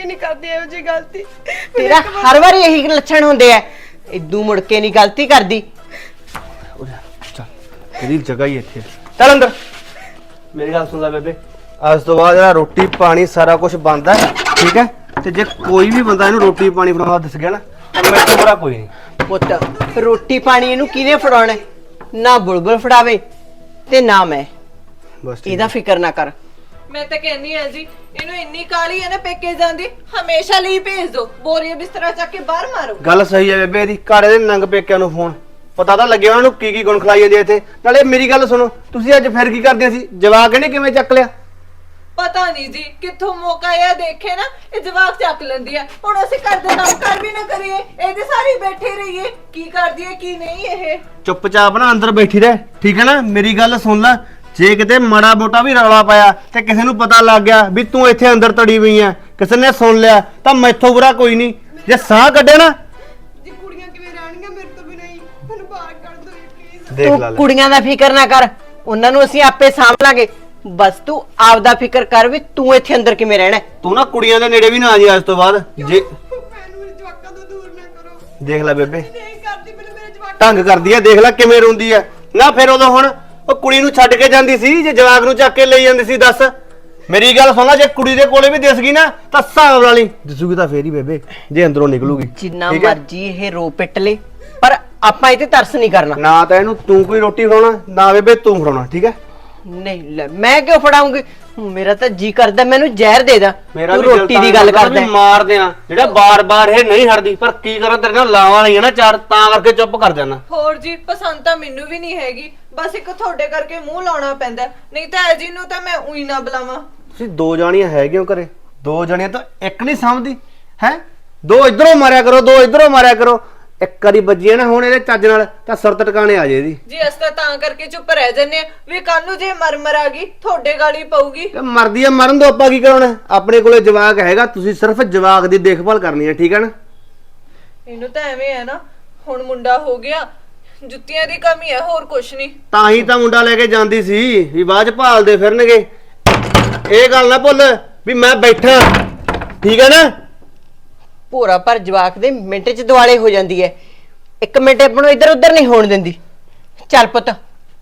ਕੇ ਨਹੀਂ ਕਰਦੀ ਇਹੋ ਜੀ ਗਲਤੀ। ਤੇਰਾ ਹਰ ਵਾਰੀ ਇਹੀ ਲੱਛਣ ਹੁੰਦੇ ਐ ਇਦੂ ਮੁੜ ਕੇ ਨਹੀਂ ਗਲਤੀ ਕਰਦੀ। ਚੱਲ। ਤੇਰੀ ਜਗ੍ਹਾ ਹੀ ਇੱਥੇ ਚੱਲ ਅੰਦਰ। ਮੇਰੀ ਗੱਲ ਸੁਣ ਲੈ ਬੇਬੇ। ਅੱਜ ਤੋਂ ਬਾਅਦ ਜਿਹੜਾ ਰੋਟੀ ਪਾਣੀ ਸਾਰਾ ਕੁਝ ਬੰਦ ਹੈ ਠੀਕ ਹੈ? ਤੇ ਜੇ ਕੋਈ ਵੀ ਬੰਦਾ ਇਹਨੂੰ ਰੋਟੀ ਪਾਣੀ ਫੜਾਉਂਦਾ ਦਿਸ ਗਿਆ ਨਾ ਮੇਰੇ ਤੋਂ ਬੁਰਾ ਕੋਈ ਨਹੀਂ। ਪੁੱਤ ਰੋਟੀ ਪਾਣੀ ਇਹਨੂੰ ਕਿਹਨੇ ਫੜਾਉਣਾ ਹੈ? ਨਾ ਬੁਲਬੁਲ ਫੜਾਵੇ ਤੇ ਨਾ ਮੈਂ। ਬਸ ਠੀਕ ਇਹਦਾ ਫਿਕਰ ਨਾ ਕਰ। ਮੈਂ ਤਾਂ ਕਹਿੰਨੀ ਆ ਜੀ ਇਹਨੂੰ ਇੰਨੀ ਕਾਲੀ ਹੈ ਨਾ ਪੇਕੇ ਜਾਂਦੀ ਹਮੇਸ਼ਾ ਲਈ ਭੇਜ ਦਿਓ ਬੋਰੀ ਬਿਸਤਰਾ ਚੱਕ ਕੇ ਬਾਹਰ ਮਾਰੋ। ਗੱਲ ਸਹੀ ਹੈ ਬੇਬੇ ਦੀ ਘਰੇ ਦੇ ਨੰਗ ਪੇਕਿਆਂ ਨੂੰ ਫੋਨ। ਪਤਾ ਤਾਂ ਲੱਗਿਆ ਉਹਨਾਂ ਨੂੰ ਕੀ ਕੀ ਗੁਣ ਖਲਾਈ ਜਾਂਦੇ ਇੱਥੇ। ਨਾਲੇ ਮੇਰੀ ਗੱਲ ਸੁਣੋ ਤੁਸੀਂ ਅੱਜ ਫਿਰ ਕੀ ਕਰਦੇ ਸੀ? ਜਵਾਕ ਇਹਨੇ ਕਿਵੇਂ ਚੱਕ ਲਿਆ? ਪਤਾ ਨਹੀਂ ਜੀ ਕਿੱਥੋਂ ਮੌਕਾ ਆਇਆ ਦੇਖੇ ਨਾ ਇਹ ਜਵਾਬ ਚੱਕ ਲੈਂਦੀ ਆ। ਹੁਣ ਅਸੀਂ ਕਰਦੇ ਕੰਮ ਕਰ ਵੀ ਨਾ ਕਰੀਏ ਇਹਦੇ ਸਾਰੇ ਬੈਠੇ ਰਹੀਏ। ਕੀ ਕਰਦੀ ਹੈ ਕੀ ਨਹੀਂ ਇਹ? ਚੁੱਪਚਾਪ ਨਾ ਅੰਦਰ ਬੈਠੀ ਰਹਿ ਠੀਕ ਹੈ ਨਾ? ਮੇਰੀ ਗੱਲ ਸੁਣ ਲੈ ਜੇ ਕਿਤੇ ਮਾੜਾ ਮੋਟਾ ਵੀ ਰੌਲਾ ਪਾਇਆ ਤੇ ਕਿਸੇ ਨੂੰ ਪਤਾ ਲੱਗ ਗਿਆ ਵੀ ਤੂੰ ਇੱਥੇ ਅੰਦਰ ਤੜੀ ਹੋਈ ਆ ਕਿਸੇ ਨੇ ਸੁਣ ਲਿਆ ਤਾਂ ਮੈਥੋਂ ਬੁਰਾ ਕੋਈ ਨਹੀਂ। ਜੇ ਸਾਹ ਕੱਢੇ ਨਾ ਜੀ ਕੁੜੀਆਂ ਕਿਵੇਂ ਰਹਿਣਗੀਆਂ ਮੇਰੇ ਤੋਂ ਬਿਨਾਂ ਹੀ? ਮੈਨੂੰ ਬਾਹਰ ਕੱਢ ਦਿਓ ਪਲੀਜ਼ ਦੇਖ ਲੈ ਤੂੰ ਕੁੜੀਆਂ ਦਾ ਫਿਕਰ ਨਾ ਕਰ। ਉਹਨਾਂ ਨੂੰ ਅਸੀਂ ਆਪੇ ਸਾਂਭ ਲਾਂਗੇ। ਬਸ ਤੂੰ ਆਪਦਾ ਫਿਕਰ ਕਰ ਵੀ ਤੂੰ ਇੱਥੇ ਅੰਦਰ ਕਿਵੇਂ ਰਹਿਣਾ ਹੈ। ਤੂੰ ਨਾ ਕੁੜੀਆਂ ਦੇ ਨੇੜੇ ਵੀ ਨਾ ਆ ਜੀ ਅੱਜ ਤੋਂ ਬਾਅਦ। ਜੇ ਮੈਨੂੰ ਮੇਰੇ ਜਵਾਕਾਂ ਤੋਂ ਦੂਰ ਨਾ ਕਰੋ। ਦੇਖ ਲੈ ਬੇਬੇ। ਨਹੀਂ ਕਰਦੀ ਮੈਨੂੰ ਮੇਰੇ ਜਵਾਕ ਢੰਗ ਕਰਦੀ ਆ ਦੇਖ ਲੈ ਕਿਵੇਂ ਰੋਂਦੀ ਆ ਨਾ ਫਿਰ ਉਦੋਂ ਹੁਣ ਉਹ ਕੁੜੀ ਨੂੰ ਛੱਡ ਕੇ ਜਾਂਦੀ ਸੀ ਜੇ ਜਵਾਕ ਨੂੰ ਚੱਕ ਕੇ ਲਈ ਜਾਂਦੀ ਸੀ ਦੱਸ। ਮੇਰੀ ਗੱਲ ਸੁਣ ਜੇ ਕੁੜੀ ਦੇ ਕੋਲੇ ਵੀ ਦਿਸ ਗਈ ਨਾ ਤਾਂ ਹਿਸਾਬ ਵਾਲੀ ਦਿਸੂਗੀ ਤਾਂ ਫੇਰ ਹੀ ਬੇਬੇ ਜੇ ਅੰਦਰੋਂ ਨਿਕਲੂਗੀ। ਜਿੰਨਾ ਠੀਕ ਹੈ? ਮਰਜ਼ੀ ਇਹ ਰੋ ਪਿੱਟ ਲੇ ਪਰ ਆਪਾਂ ਇਹ ਤੇ ਤਰਸ ਨਹੀਂ ਕਰਨਾ। ਨਾ ਤਾਂ ਇਹਨੂੰ ਤੂੰ ਕੋਈ ਰੋਟੀ ਫੜਾਉਣਾ ਨਾ ਬੇਬੇ ਤੂੰ ਫੜਾਉਣਾ ਠੀਕ ਹੈ? ਨਹੀਂ ਲੈ ਮੈਂ ਕਿਉਂ ਫੜਾਉਂਗੀ? ਮੇਰਾ ਤਾਂ ਜੀ ਕਰਦਾ ਮੈਨੂੰ ਜ਼ਹਿਰ ਦੇ ਦਾ। ਮੇਰਾ ਤੂੰ ਵੀ ਦਿਲ ਰੋਟੀ ਤਾਂ ਦੀ ਗੱਲ ਕਰਦਾ ਕਰਦਾ। ਵੀ ਹੈ। ਮਾਰ ਦਿਆਂ ਜਿਹੜਾ ਬਾਰ-ਬਾਰ ਇਹ ਨਹੀਂ ਹਟਦੀ ਪਰ ਕੀ ਕਰਾਂ ਤੇਰੇ ਨਾਲ ਲਾਵਾਂ ਲਈਆਂ ਨਾ ਚਾਰ ਤਾਂ ਕਰਕੇ ਚੁੱਪ ਕਰ ਜਾਣਾ। ਹੋਰ ਜੀ ਪਸੰਦ ਤਾਂ ਮੈਨੂੰ ਵੀ ਨਹੀਂ ਹੈਗੀ ਬਸ ਇੱਕ ਤੁਹਾਡੇ ਕਰਕੇ ਮੂੰਹ ਲਾਉਣਾ ਪੈਂਦਾ ਨਹੀਂ ਤਾਂ ਜੀ ਨੂੰ ਤਾਂ ਮੈਂ ਉਹੀ ਨਾ ਬੁਲਾਵਾਂ। ਤੁਸੀਂ ਦੋ ਜਾਣੀਆਂ ਹੈਗੀਆਂ ਘਰੇ। ਦੋ ਜਣੀਆਂ ਤਾਂ ਇੱਕ ਨਹੀਂ ਸਮਝਦੀ ਹੈ? ਦੋ ਇਧਰੋਂ ਮਾਰਿਆ ਕਰੋ ਦੋ ਇਧਰੋਂ ਮਾਰਿਆ ਕਰੋ। ਇੱਕ ਵਾਰੀ ਵੱਜੀ ਨਾ ਹੁਣ ਇਹਦੇ ਚੱਜ ਨਾਲ ਤਾਂ ਸੁਰਤ ਟਿਕਾਣੇ ਆ ਜੇ ਇਹਦੀ। ਜੀ ਅਸੀਂ ਤਾਂ ਤਾਂ ਕਰਕੇ ਚੁੱਪ ਰਹਿ ਜੰਨੇ ਆ ਵੀ ਕੱਲ ਨੂੰ ਜੇ ਮਰ ਮਰ ਆ ਗਈ ਤੁਹਾਡੇ ਗਾਲੀ ਪਊਗੀ। ਤੇ ਮਰਦੀ ਆ ਮਰਨ ਤੋਂ ਆਪਾਂ ਕੀ ਕਰਾਉਣਾ? ਆਪਣੇ ਕੋਲੇ ਜਵਾਕ ਹੈਗਾ ਤੁਸੀਂ ਸਿਰਫ ਜਵਾਕ ਦੀ ਦੇਖਭਾਲ ਕਰਨੀ ਹੈ ਠੀਕ ਹੈ ਨਾ? ਇਹਨੂੰ ਤਾਂ ਐਵੇਂ ਹੈ ਨਾ ਹੁਣ ਮੁੰਡਾ ਹੋ ਗਿਆ ਜੁੱਤੀਆਂ ਦੀ ਕਮੀ ਹੈ ਹੋਰ ਕੁਛ ਨਹੀਂ ਤਾਂ ਹੀ ਤਾਂ ਮੁੰਡਾ ਲੈ ਕੇ ਜਾਂਦੀ ਸੀ ਵੀ ਬਾਅਦ ਚ ਭਾਲਦੇ ਫਿਰਨਗੇ। ਇਹ ਗੱਲ ਨਾ ਭੁੱਲ ਵੀ ਮੈਂ ਬੈਠਾ ਠੀਕ ਹੈ ਨਾ? ਭੋਰਾ ਪਰ ਜਵਾਕ ਦੇ ਮਿੰਟ 'ਚ ਦਿਵਾਲੇ ਹੋ ਜਾਂਦੀ ਹੈ ਇੱਕ ਮਿੰਟ ਆਪਾਂ ਨੂੰ ਇੱਧਰ ਉੱਧਰ ਨਹੀਂ ਹੋਣ ਦਿੰਦੀ। ਚੱਲ ਪੁੱਤ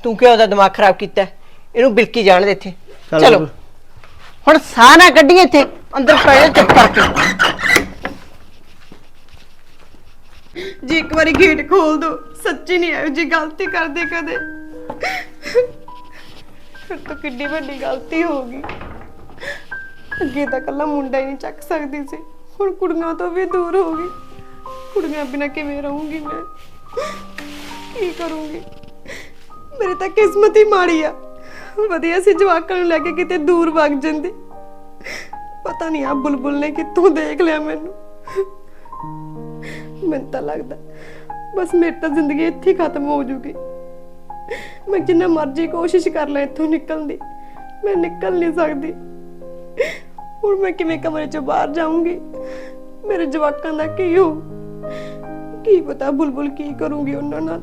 ਤੂੰ ਕਿਉਂ ਉਹਦਾ ਦਿਮਾਗ ਖਰਾਬ ਕੀਤਾ? ਹੈ? ਇਹਨੂੰ ਬਿਲਕੀ ਜਾਣ ਦੇ ਇੱਥੇ। ਚੱਲ। ਹੁਣ ਸਾਹ ਨਾ ਕੱਢੀ ਇੱਥੇ ਅੰਦਰ ਪੈ ਜਾ ਚੁੱਪ ਕਰਕੇ। ਜੀ ਇੱਕ ਵਾਰੀ ਗੇਟ ਖੋਲ ਦੋ। ਸੱਚੀ ਨਹੀਂ ਆਇਓ ਜੀ ਗਲਤੀ ਕਰਦੇ ਕਦੇ। ਫਿਰ ਤਾਂ ਕਿੰਨੀ ਵੱਡੀ ਗਲਤੀ ਹੋ ਗਈ। ਅੱਗੇ ਤਾਂ ਕੱਲਾ ਮੁੰਡਾ ਹੀ ਨਹੀਂ ਚੱਕ ਸਕਦੀ ਸੀ। ਹੁਣ ਕੁੜੀਆਂ ਤੋਂ ਵੀ ਦੂਰ ਹੋ ਗਈ। ਕੁੜੀਆਂ ਬਿਨਾਂ ਕਿਵੇਂ ਰਹੂੰਗੀ ਮੈਂ? ਕੀ ਕਰੂੰਗੀ? ਮੇਰੀ ਤਾਂ ਕਿਸਮਤ ਹੀ ਮਾੜੀ ਆ। ਵਧੀਆ ਸੀ ਜਵਾਕਾਂ ਨੂੰ ਲੈ ਕੇ ਕਿਤੇ ਦੂਰ ਵਗ ਜਾਂਦੀ। ਪਤਾ ਨਹੀਂ ਆ ਬੁਲਬੁਲ ਨੇ ਕਿੱਥੋਂ ਦੇਖ ਲਿਆ ਮੈਨੂੰ। ਮੈਨੂੰ ਤਾਂ ਲੱਗਦਾ ਬਸ ਮੇਰੀ ਤਾਂ ਜ਼ਿੰਦਗੀ ਇੱਥੇ ਖਤਮ ਹੋ ਜੂਗੀ। ਮੈਂ ਜਿੰਨਾ ਮਰਜ਼ੀ ਕੋਸ਼ਿਸ਼ ਕਰ ਲਾਂ ਇੱਥੋਂ ਨਿਕਲਣ ਦੀ। ਮੈਂ ਨਿਕਲ ਨਹੀਂ ਸਕਦੀ। ਹੁਣ ਮੈਂ ਕਿਵੇਂ ਕਮਰੇ ਚੋਂ ਬਾਹਰ ਜਾਊਂਗੀ? ਮੇਰੇ ਜਵਾਕਾਂ ਦਾ ਕੀ ਹੋ? ਕੀ ਪਤਾ ਬੁਲਬੁਲ ਕੀ ਕਰੂੰਗੀ ਉਹਨਾਂ ਨਾਲ?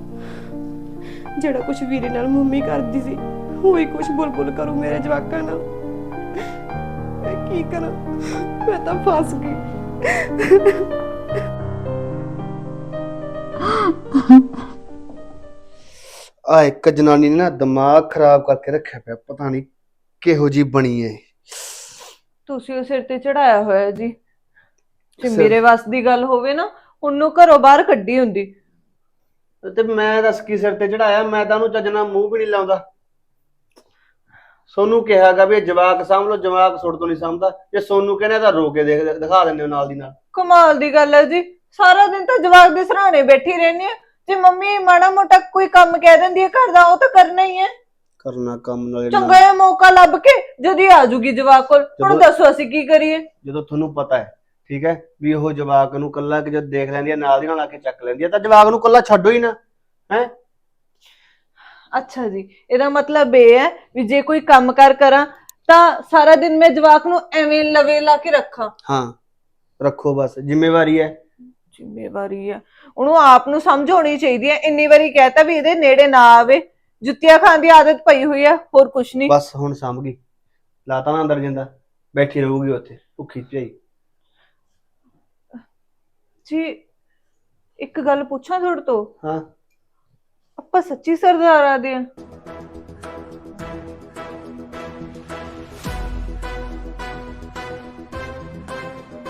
ਜਿਹੜਾ ਕੁਝ ਵੀਰੇ ਨਾਲ ਮੰਮੀ ਕਰਦੀ ਸੀ, ਉਹੀ ਕੁਝ ਬੁਲਬੁਲ ਕਰੂ ਮੇਰੇ ਜਵਾਕਾਂ ਨਾਲ। ਮੈਂ ਕੀ ਕਰਾਂ? ਮੈਂ ਤਾਂ ਫਸ ਗਈ। ਆ ਇੱਕ ਜਨਾਨੀ ਨੇ ਨਾ ਦਿਮਾਗ ਖਰਾਬ ਕਰਕੇ ਰੱਖਿਆ ਪਿਆ, ਪਤਾ ਨਹੀਂ ਕਿਹੋ ਜੀ ਬਣੀ ਹੈ ਤੁਸੀਂ ਉਹ ਸਿਰ ਤੇ ਚੜਾਇਆ ਹੋਇਆ ਜੀ। ਸਿਰ- ਮੇਰੇ ਵੱਸ ਦੀ ਗੱਲ ਹੋਵੇ ਨਾ ਉਹਨੂੰ ਘਰੋਂ ਬਾਹਰ ਕੱਢੀ ਹੁੰਦੀ। ਤੇ ਮੈਂ ਦੱਸ ਕੀ ਸਿਰ ਤੇ ਚੜਾਇਆ ਮੈਂ ਤਾਂ ਉਹਨੂੰ ਚੱਜ ਨਾਲ ਮੂੰਹ ਵੀ ਨਹੀਂ ਲਾਉਂਦਾ। ਸੋਨੂੰ ਕਿਹਾਗਾ ਵੀ ਇਹ ਜਵਾਕ ਸਾਂਭ ਲਓ ਜਵਾਕ ਸੁੱਟ ਤੋਂ ਨਹੀਂ ਸਾਂਭਦਾ। ਜੇ ਸੋਨੂੰ ਕਹਿੰਦਾ ਤਾਂ ਰੋ ਕੇ ਦੇਖ ਦਿਖਾ ਦਿੰਦੇ ਹੋ ਨਾਲ ਦੀ ਨਾਲ। ਕਮਾਲ ਦੀ ਗੱਲ ਹੈ ਜੀ। ਸਾਰਾ ਦਿਨ ਤਾਂ ਜਵਾਕ ਦੇ ਸਰਾਣੇ ਬੈਠੀ ਰਹਿੰਦੀ ਆ ਜੇ ਮੰਮੀ ਮਾੜਾ ਮੋਟਾ ਕੋਈ ਕੰਮ ਕਹਿ ਦਿੰਦੀ ਹੈ ਘਰ ਦਾ ਉਹ ਤਾਂ ਕਰਨਾ ਹੀ ਹੈ। ਕਰਨਾ ਕੰਮ ਨਾਲੇ ਚੰਗਾ ਜਿਹਾ ਮੌਕਾ ਲੱਭ ਕੇ ਜਦੀ ਆ ਜੂਗੀ ਜਵਾਕ ਕੋਲ। ਹੁਣ ਜਦੋਂ- ਦੱਸੋ ਅਸੀਂ ਕੀ ਕਰੀਏ? ਜਦੋਂ ਤੁਹਾਨੂੰ ਪਤਾ ਹੈ ਠੀਕ ਹੈ ਵੀ ਉਹ ਜਵਾਕ ਨੂੰ ਕੱਲਾ ਕਿ ਜਦ ਦੇਖ ਲੈਂਦੀ ਹੈ ਨਾਲ ਦੀ ਨਾਲ ਆ ਕੇ ਚੱਕ ਲੈਂਦੀ ਹੈ ਤਾਂ ਜਵਾਕ ਨੂੰ ਕੱਲਾ ਛੱਡੋ ਹੀ ਨਾ ਹੈ? ਅੱਛਾ ਜੀ ਇਹਦਾ ਮਤਲਬ ਇਹ ਹੈ ਵੀ ਜੇ ਕੋਈ ਕੰਮ ਕਰ ਕਰਾਂ ਤਾਂ ਸਾਰਾ ਦਿਨ ਮੈਂ ਜਵਾਕ ਨੂੰ ਐਵੇਂ ਲਵੇ ਲਾ ਕੇ ਰੱਖਾਂ। ਹਾਂ ਰੱਖੋ ਬਸ ਜ਼ਿੰਮੇਵਾਰੀ ਹੈ। ਜ਼ਿੰਮੇਵਾਰੀ ਹੈ। ਉਹਨੂੰ ਆਪ ਨੂੰ ਸਮਝ ਹੋਣੀ ਚਾਹੀਦੀ ਹੈ ਇੰਨੀ ਵਾਰੀ ਕਹਿਤਾ ਵੀ ਇਹਦੇ ਨੇੜੇ ਨਾ ਆਵੇ। ਜੁੱਤੀਆਂ ਖਾਣ ਦੀ ਆਦਤ ਪਈ ਹੋਈ ਹੈ ਹੋਰ ਕੁਛ ਨਹੀਂ। ਬਸ ਹੁਣ ਸਮਝ ਗਈ। ਲਾਤਾ ਨਾ ਅੰਦਰ ਜਾਂਦਾ ਬੈਠੀ ਰਹੂਗੀ ਉੱਥੇ ਭੁੱਖੀ ਝਈ ਜੀ ਇੱਕ ਗੱਲ ਪੁੱਛਾਂ ਤੁਹਾਡੇ ਤੋਂ? ਹਾਂ। ਆਪਾਂ ਸੱਚੀ ਸਰਦਾਰਾਂ ਦੇ ਆ।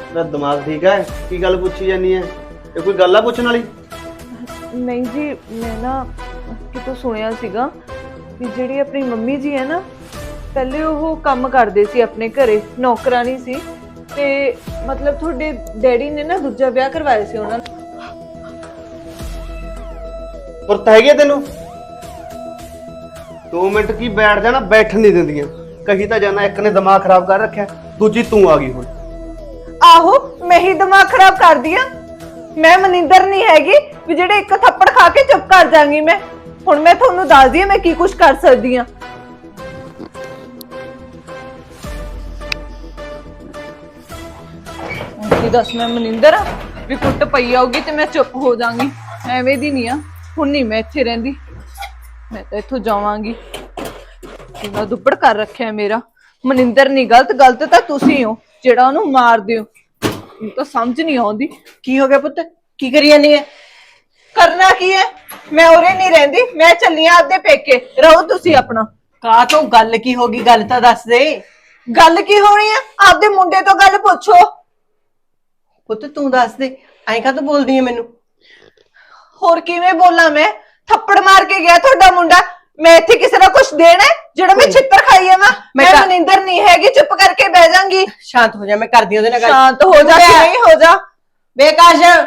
ਤੇਰਾ ਦਿਮਾਗ ਠੀਕ ਹੈ ਕੀ ਗੱਲ ਪੁੱਛੀ ਜਾਨੀ ਹੈ ਇਹ ਕੋਈ ਗੱਲ ਆ ਪੁੱਛਣ ਵਾਲੀ? ਨਹੀਂ ਜੀ ਮੈਂ ਨਾ ਕਿਤੋਂ ਸੁਣਿਆ ਸੀਗਾ ਕਿ ਜਿਹੜੀ ਆਪਣੀ ਮੰਮੀ ਜੀ ਹੈ ਨਾ ਪਹਿਲੇ ਉਹ ਕੰਮ ਕਰਦੇ ਸੀ ਆਪਣੇ ਘਰੇ ਨੌਕਰਾਨੀ ਸੀ ਤੇ ਮਤਲਬ ਤੁਹਾਡੇ ਡੈਡੀ ਨੇ ਨਾ ਦੂਜਾ ਵਿਆਹ ਕਰਵਾਇਆ ਸੀ ਉਹਨਾਂ ਨਾਲ ਪੁਰਤ ਹੈਗੀ ਤੈਨੂੰ? 2 ਮਿੰਟ ਕੀ ਬੈਠ ਜਾਣਾ ਬੈਠਣ ਨਹੀਂ ਦਿੰਦੀਆਂ। ਕਹੀ ਤਾਂ ਜਾਣਾ ਇੱਕ ਨੇ ਦਿਮਾਗ ਖਰਾਬ ਕਰ ਰੱਖਿਆ ਦੂਜੀ ਤੂੰ ਆ ਗਈ ਹੁਣ। ਆਹੋ ਮੈਂ ਹੀ ਦਿਮਾਗ ਖਰਾਬ ਕਰਦੀ ਆ। ਮੈਂ ਮਨਿੰਦਰ ਨਹੀਂ ਹੈਗੀ ਵੀ ਜਿਹੜੇ ਇੱਕ ਥੱਪੜ ਖਾ ਕੇ ਚੁੱਪ ਕਰ ਜਾਾਂਗੀ ਮੈਂ। ਹੁਣ ਮੈਂ ਤੁਹਾਨੂੰ ਦੱਸਦੀ ਆ ਮੈਂ ਕੀ ਕੁਝ ਕਰ ਸਕਦੀ ਆ ਕੀ ਦੱਸ ਮੈਂ ਮਨਿੰਦਰ ਆ ਵੀ ਕੁੱਟ ਪਈ ਆਉਗੀ ਤੇ ਮੈਂ ਚੁੱਪ ਹੋ ਜਾਾਂਗੀ। ਐਵੇਂ ਦੀ ਨਹੀਂ ਆ। ਹੁਣ ਨਹੀਂ ਮੈਂ ਇੱਥੇ ਰਹਿੰਦੀ। ਮੈਂ ਤਾਂ ਇੱਥੋਂ ਜਾਵਾਂਗੀ। ਕਿੰਨਾ ਦੁੱਪੜ ਕਰ ਰੱਖਿਆ ਮੇਰਾ। ਮਨਿੰਦਰ ਨਹੀਂ ਗਲਤ ਗਲਤ ਤਾਂ ਤੁਸੀਂ ਹੋ। ਜਿਹੜਾ ਉਹਨੂੰ ਮਾਰਦੇ ਹੋ ਮੈਨੂੰ ਤਾਂ ਸਮਝ ਨਹੀਂ ਆਉਂਦੀ। ਕੀ ਹੋ ਗਿਆ ਪੁੱਤ? ਕੀ ਕਰੀ ਜਾਂਦੀ ਹੈ? ਕਰਨਾ ਕੀ ਹੈ? ਮੈਂ ਉਰੇ ਨਹੀਂ ਰਹਿੰਦੀ ਮੈਂ ਚੱਲੀ ਆਂ ਆਪਦੇ ਪੇਕੇ। ਰਹੋ ਤੁਸੀਂ ਆਪਣਾ। ਕਾ ਤੋਂ ਗੱਲ ਕੀ ਹੋ ਗਈ ਗੱਲ ਤਾਂ ਦੱਸ ਦੇ। ਗੱਲ ਕੀ ਹੋਣੀ ਹੈ ਆਪਦੇ ਮੁੰਡੇ ਤੋਂ ਗੱਲ ਪੁੱਛੋ। ਪੁੱਤ ਤੂੰ ਦੱਸ ਦੇ ਐਂ ਕਾ ਤੂੰ ਬੋਲਦੀ ਹੈ ਮੈਨੂੰ? ਹੋਰ ਕਿਵੇਂ ਬੋਲਾਂ ਮੈਂ? ਥੱਪੜ ਮਾਰ ਕੇ ਗਿਆ ਤੁਹਾਡਾ ਮੁੰਡਾ। ਮੈਂ ਇੱਥੇ ਕਿਸੇ ਦਾ ਕੁਝ ਦੇਣਾ ਹੈ, ਜਿਹੜਾ ਮੈਂ ਛਿੱਤਰ ਖਾਈ ਆ ਮੈਂ? ਮੈਂ ਤਾਂ- ਮਨਿੰਦਰ ਨਹੀਂ ਹੈਗੀ ਚੁੱਪ ਕਰਕੇ ਬਹਿ ਜਾਾਂਗੀ। ਸ਼ਾਂਤ ਹੋ ਜਾ ਮੈਂ ਕਰਦੀ ਉਹਦੇ ਨਾਲ ਗੱਲ। ਸ਼ਾਂਤ ਹੋ ਜਾ ਕਿ ਨਹੀਂ ਹੋ ਜਾ। ਬੇਕਾਸ਼।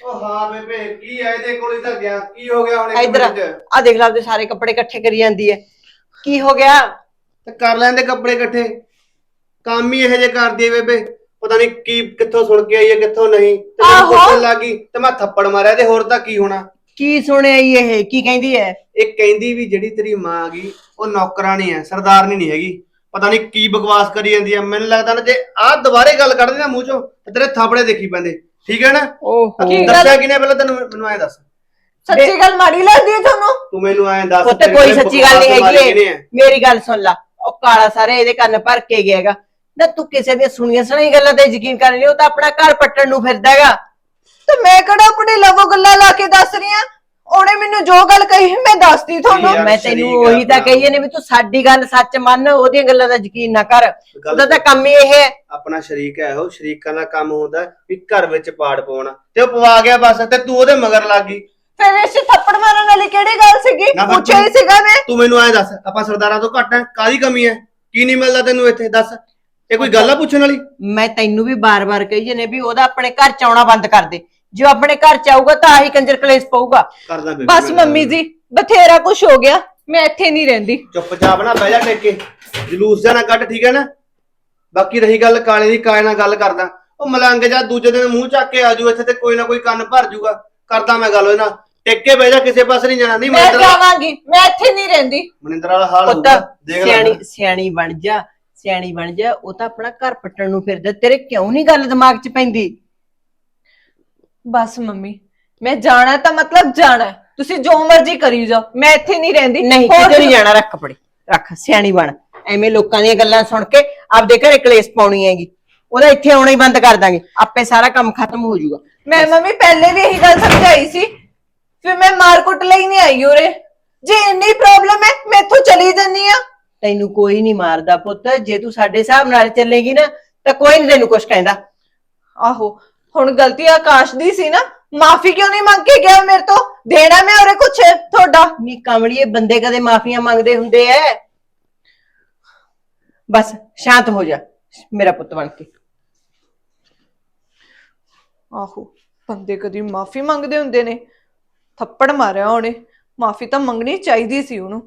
ਉਹ ਹਾਂ ਬੇਬੇ ਕੀ ਹੈ ਇਹਦੇ ਕੋਲ ਹੀ ਤਾਂ ਗਿਆ ਕੀ ਹੋ ਗਿਆ ਹੁਣ ਇਧਰ ਆ। ਦੇਖ ਲੈ ਆਪਦੇ ਸਾਰੇ ਕੱਪੜੇ ਇਕੱਠੇ ਕਰੀ ਜਾਂਦੀ ਹੈ। ਕੀ ਹੋ ਗਿਆ? ਤੇ ਕਰ ਲੈਂਦੇ ਕੱਪੜੇ ਇਕੱਠੇ। ਕੰਮ ਹੀ ਇਹੋ ਜੇ ਕਰਦੀ ਹੈ ਬੇਬੇ। ਪਤਾ ਨਹੀਂ ਕੀ ਕਿੱਥੋਂ ਸੁਣ ਕੇ ਆਈ ਹੈ ਕਿੱਥੋਂ ਨਹੀਂ। ਤੇ ਮੈਨੂੰ ਆਹੋ। ਪੁੱਛਣ ਲੱਗੀ ਤੇ ਮੈਂ ਥੱਪੜ ਮਾਰਿਆ ਤੇ ਹੋਰ ਤਾਂ ਕੀ ਹੋਣਾ? ਕੀ ਸੁਣਿਆ ਈ ਇਹ? ਕੀ ਕਹਿੰਦੀ ਐ ਇਹ ਕਹਿੰਦੀ ਵੀ ਜਿਹੜੀ ਤੇਰੀ ਮਾਂ ਗਈ ਉਹ ਨੌਕਰਾਣੀ ਹੈ ਸਰਦਾਰਨੀ ਨਹੀਂ ਹੈਗੀ। ਪਤਾ ਨਹੀਂ ਕੀ ਬਕਵਾਸ ਕਰੀ ਜਾਂਦੀ ਹੈ। ਮੈਨੂੰ ਲੱਗਦਾ ਨਾ ਜੇ ਆਹ ਦੁਬਾਰੇ ਗੱਲ ਕੱਢ ਦੇਣਾ ਮੂੰਹ ਚੋਂ ਤੇ ਤੇਰੇ ਥਾਪੜੇ ਦੇਖੀ ਪੈਂਦੇ। ਠੀਕ ਹੈ ਨਾ? ਓਹੋ। ਕੀ ਗੱਲ? ਦੱਸਿਆ ਕਿਨੇ ਪਹਿਲਾਂ ਤੈਨੂੰ ਮੈਨੂੰ ਐਂ ਦੱਸ। ਸੱਚੀ ਗੱਲ ਮਾੜੀ ਲੱਗਦੀ ਹੈ ਤੁਹਾਨੂੰ? ਤੂੰ ਮੈਨੂੰ ਐਂ ਦੱਸ ਤੇਰੇ ਕੋਈ ਕੋਲੇ ਸੱਚੀ ਗੱਲ ਨਹੀਂ ਬਕਵਾਸ ਹੈਗੀ ਕਿਹਨੇ? ਮੇਰੀ ਗੱਲ ਸੁਣ ਲਾ। ਉਹ ਕਾਲਾ ਸਾਰੇ ਇਹਦੇ ਕੰਨ ਭਰ ਕੇ ਗਿਆਗਾ ਨਾ ਤੂੰ ਕਿਸੇ ਦੀਆਂ ਸੁਣੀਆਂ ਸੁਣਾਈ ਗੱਲਾਂ ਤੇ ਯਕੀਨ ਕਰ ਰਹੀ ਉਹ ਤਾਂ ਆਪਣਾ ਘਰ ਪੱਟਣ ਨੂੰ ਫਿਰਦਾ ਹੈਗਾ। ਤੇ ਮੈਂ ਕਿਹੜਾ ਆਪਣੀ ਲਵੋ ਗੱਲਾਂ ਲਾ ਕੇ ਦੱਸ ਰਹੀ ਆ ਉਹਨੇ ਮੈਨੂੰ ਜੋ ਗੱਲ ਕਹੀ ਮੈਂ ਦੱਸਦੀ ਤੁਹਾਨੂੰ। ਯਾਰ ਮੈਂ ਤੈਨੂੰ ਸ਼ਰੀਕ ਆ ਉਹੀ ਤਾਂ ਆਪਣਾ। ਕਹੀਏ ਨੇ ਵੀ ਤੂੰ ਸਾਡੀ ਗੱਲ ਸੱਚ ਮੰਨ ਉਹਦੀਆਂ ਗੱਲਾਂ ਦਾ ਯਕੀਨ ਨਾ ਕਰ। ਗੱਲ ਉਹਦਾ ਤਾਂ ਕੰਮ ਹੀ ਇਹ ਹੈ। ਆਪਣਾ ਸ਼ਰੀਕ ਹੈ ਉਹ ਸ਼ਰੀਕਾਂ ਦਾ ਕੰਮ ਹੁੰਦਾ ਵੀ ਘਰ ਵਿੱਚ ਪਾੜ ਪਾਉਣਾ। ਤੇ ਉਹ ਪਵਾ ਗਿਆ ਬਸ ਤੇ ਤੂੰ ਉਹਦੇ ਮਗਰ ਲੱਗ ਗਈ। ਫਿਰ ਇਸ 'ਚ ਥੱਪੜ ਮਾਰਨ ਵਾਲੀ ਕਿਹੜੀ ਗੱਲ ਸੀਗੀ? ਨਾ ਫਿਰ ਪੁੱਛਿਆ ਹੀ ਤੂੰ- ਸੀਗਾ ਮੈਂ। ਤੂੰ ਮੈਨੂੰ ਐਂ ਦੱਸ ਆਪਾਂ ਸਰਦਾਰਾਂ ਤੋਂ ਘੱਟ ਹੈ ਕਾਦੀ ਕਮੀ ਹੈ ਕੀ ਨਹੀਂ ਮਿਲਦਾ ਤੈਨੂੰ ਇੱਥੇ ਦੱਸ। ਇਹ ਕੋਈ ਗੱਲ ਆ ਪੁੱਛਣ ਵਾਲੀ? ਮੈਂ ਤੈਨੂੰ ਵੀ ਬਾਰ-ਬਾਰ ਕਹੀ ਜਨੇ ਵੀ ਉਹਦਾ ਆਪਣੇ ਘਰ ਚ ਆਉਣਾ ਬੰਦ ਕਰ ਦੇ। ਜੇ ਆਪਣੇ ਘਰ ਚ ਆਊਗਾ ਤਾਂ ਆਹੀ ਕੰਜਰ ਕਲੇਸ਼ ਪਊਗਾ। ਕਰਦਾ ਬੇਬੇ ਬਸ ਮੰਮੀ ਜੀ ਬਥੇਰਾ ਕੁਝ ਹੋ ਗਿਆ ਮੈਂ ਇੱਥੇ ਨਹੀਂ ਰਹਿੰਦੀ। ਚੁੱਪਚਾਪ ਨਾ ਬਹਿ ਜਾ ਟੇਕੇ ਜਲੂਸ ਜਾ ਨਾ ਕੱਢ ਠੀਕ ਹੈ ਨਾ? ਬਾਕੀ ਰਹੀ ਗੱਲ ਕਾਲੇ ਦੀ ਕਾਲੇ ਨਾਲ ਗੱਲ ਕਰਦਾ। ਉਹ ਮਲੰਗ ਜਾ ਦੂਜੇ ਦਿਨ ਮੂੰਹ ਚੱਕ ਕੇ ਆਜੂ ਇੱਥੇ ਤੇ ਕੋਈ ਨਾ ਕੋਈ ਕੰਨ ਭਰ ਜੂਗਾ। ਕਰਦਾ ਮੈਂ ਗੱਲ ਉਹਦੇ ਨਾਲ। ਟੇਕੇ ਬਹਿ ਜਾ ਕਿਸੇ ਪਾਸੇ ਨਹੀਂ ਜਾਣਾ ਨਹੀਂ ਮੈਂ ਮਨਿੰਦਰ ਜਾਵਾਂਗੀ ਮੈਂ ਇੱਥੇ ਨਹੀਂ ਰਹਿੰਦੀ। ਮਨਿੰਦਰ ਵਾਲਾ ਹਾਲ ਪੁੱਤ ਹੋਊਗਾ ਦੇਖ ਲੈ। ਸਿਆਣੀ ਸਿਆਣੀ ਬਣ ਜਾ ਸਿਆਣੀ ਬਣ ਜਾ ਉਹ ਤਾਂ ਆਪਣਾ ਘਰ ਪੱਟਣ ਨੂੰ ਫਿਰਦਾ। ਤੇਰੇ ਕਿਉਂ ਨਹੀਂ ਗੱਲ ਦਿਮਾਗ 'ਚ ਪੈਂਦੀ? ਬਸ ਮੰਮੀ ਮੈਂ ਜਾਣਾ ਤਾਂ ਮਤਲਬ ਜਾਣਾ ਹੈ। ਤੁਸੀਂ ਜੋ ਮਰਜ਼ੀ ਕਰੀ ਜਾਓ ਮੈਂ ਇੱਥੇ ਨਹੀਂ ਰਹਿੰਦੀ। ਨਹੀਂ ਹੋਰ ਕਿਤੇ ਨਹੀਂ ਜਾਣਾ ਰੱਖ ਕੱਪੜੇ ਰੱਖ ਸਿਆਣੀ ਬਣ। ਐਵੇਂ ਲੋਕਾਂ ਦੀਆਂ ਗੱਲਾਂ ਸੁਣ ਕੇ ਆਪਦੇ ਘਰੇ ਕਲੇਸ਼ ਪਾਉਣੀ ਹੈਗੀ। ਉਹਦਾ ਇੱਥੇ ਆਉਣਾ ਹੀ ਬੰਦ ਕਰ ਦਾਂਗੇ। ਆਪੇ ਸਾਰਾ ਕੰਮ ਖਤਮ ਹੋ ਜਾਊਗਾ। ਮੈਂ ਮੰਮੀ ਪਹਿਲੇ ਵੀ ਇਹੀ ਗੱਲ ਸਮਝਾਈ ਸੀ। ਫਿਰ ਮੈਂ ਮਾਰਕੁੱਟ ਲਈ ਨਹੀਂ ਆਈ ਉਰੇ। ਜੇ ਇੰਨੀ ਪ੍ਰੋਬਲਮ ਹੈ ਮੈਂ ਇੱਥੋਂ ਚਲੀ ਜੰਨੀ ਆ ਤੈਨੂੰ ਕੋਈ ਨਹੀਂ ਮਾਰਦਾ ਪੁੱਤ। ਜੇ ਤੂੰ ਸਾਡੇ ਹਿਸਾਬ ਨਾਲ ਚੱਲੇਗੀ ਨਾ ਤਾਂ ਕੋਈ ਨਹੀਂ ਤੈਨੂੰ ਕੁਝ ਕਹਿੰਦਾ। ਆਹੋ ਹੁਣ ਗਲਤੀ ਆਕਾਸ਼ ਦੀ ਸੀ ਨਾ ਮਾਫੀ ਕਿਉਂ ਨਹੀਂ ਮੰਗ ਕੇ ਗਿਆ ਮੇਰੇ ਤੋਂ? ਦੇਣਾ ਮੈਂ ਉਰੇ ਕੁਛ ਤੁਹਾਡਾ? ਨੀ ਕਮਲੀਏ ਬੰਦੇ ਕਦੇ ਮਾਫੀਆਂ ਮੰਗਦੇ ਹੁੰਦੇ ਐ। ਬਸ ਸ਼ਾਂਤ ਹੋ ਜਾ ਮੇਰਾ ਪੁੱਤ ਬਣ ਕੇ। ਆਹੋ ਬੰਦੇ ਕਦੀ ਮਾਫੀ ਮੰਗਦੇ ਹੁੰਦੇ ਨੇ। ਥੱਪੜ ਮਾਰਿਆ ਉਹਨੇ ਮਾਫੀ ਤਾਂ ਮੰਗਣੀ ਚਾਹੀਦੀ ਸੀ ਉਹਨੂੰ।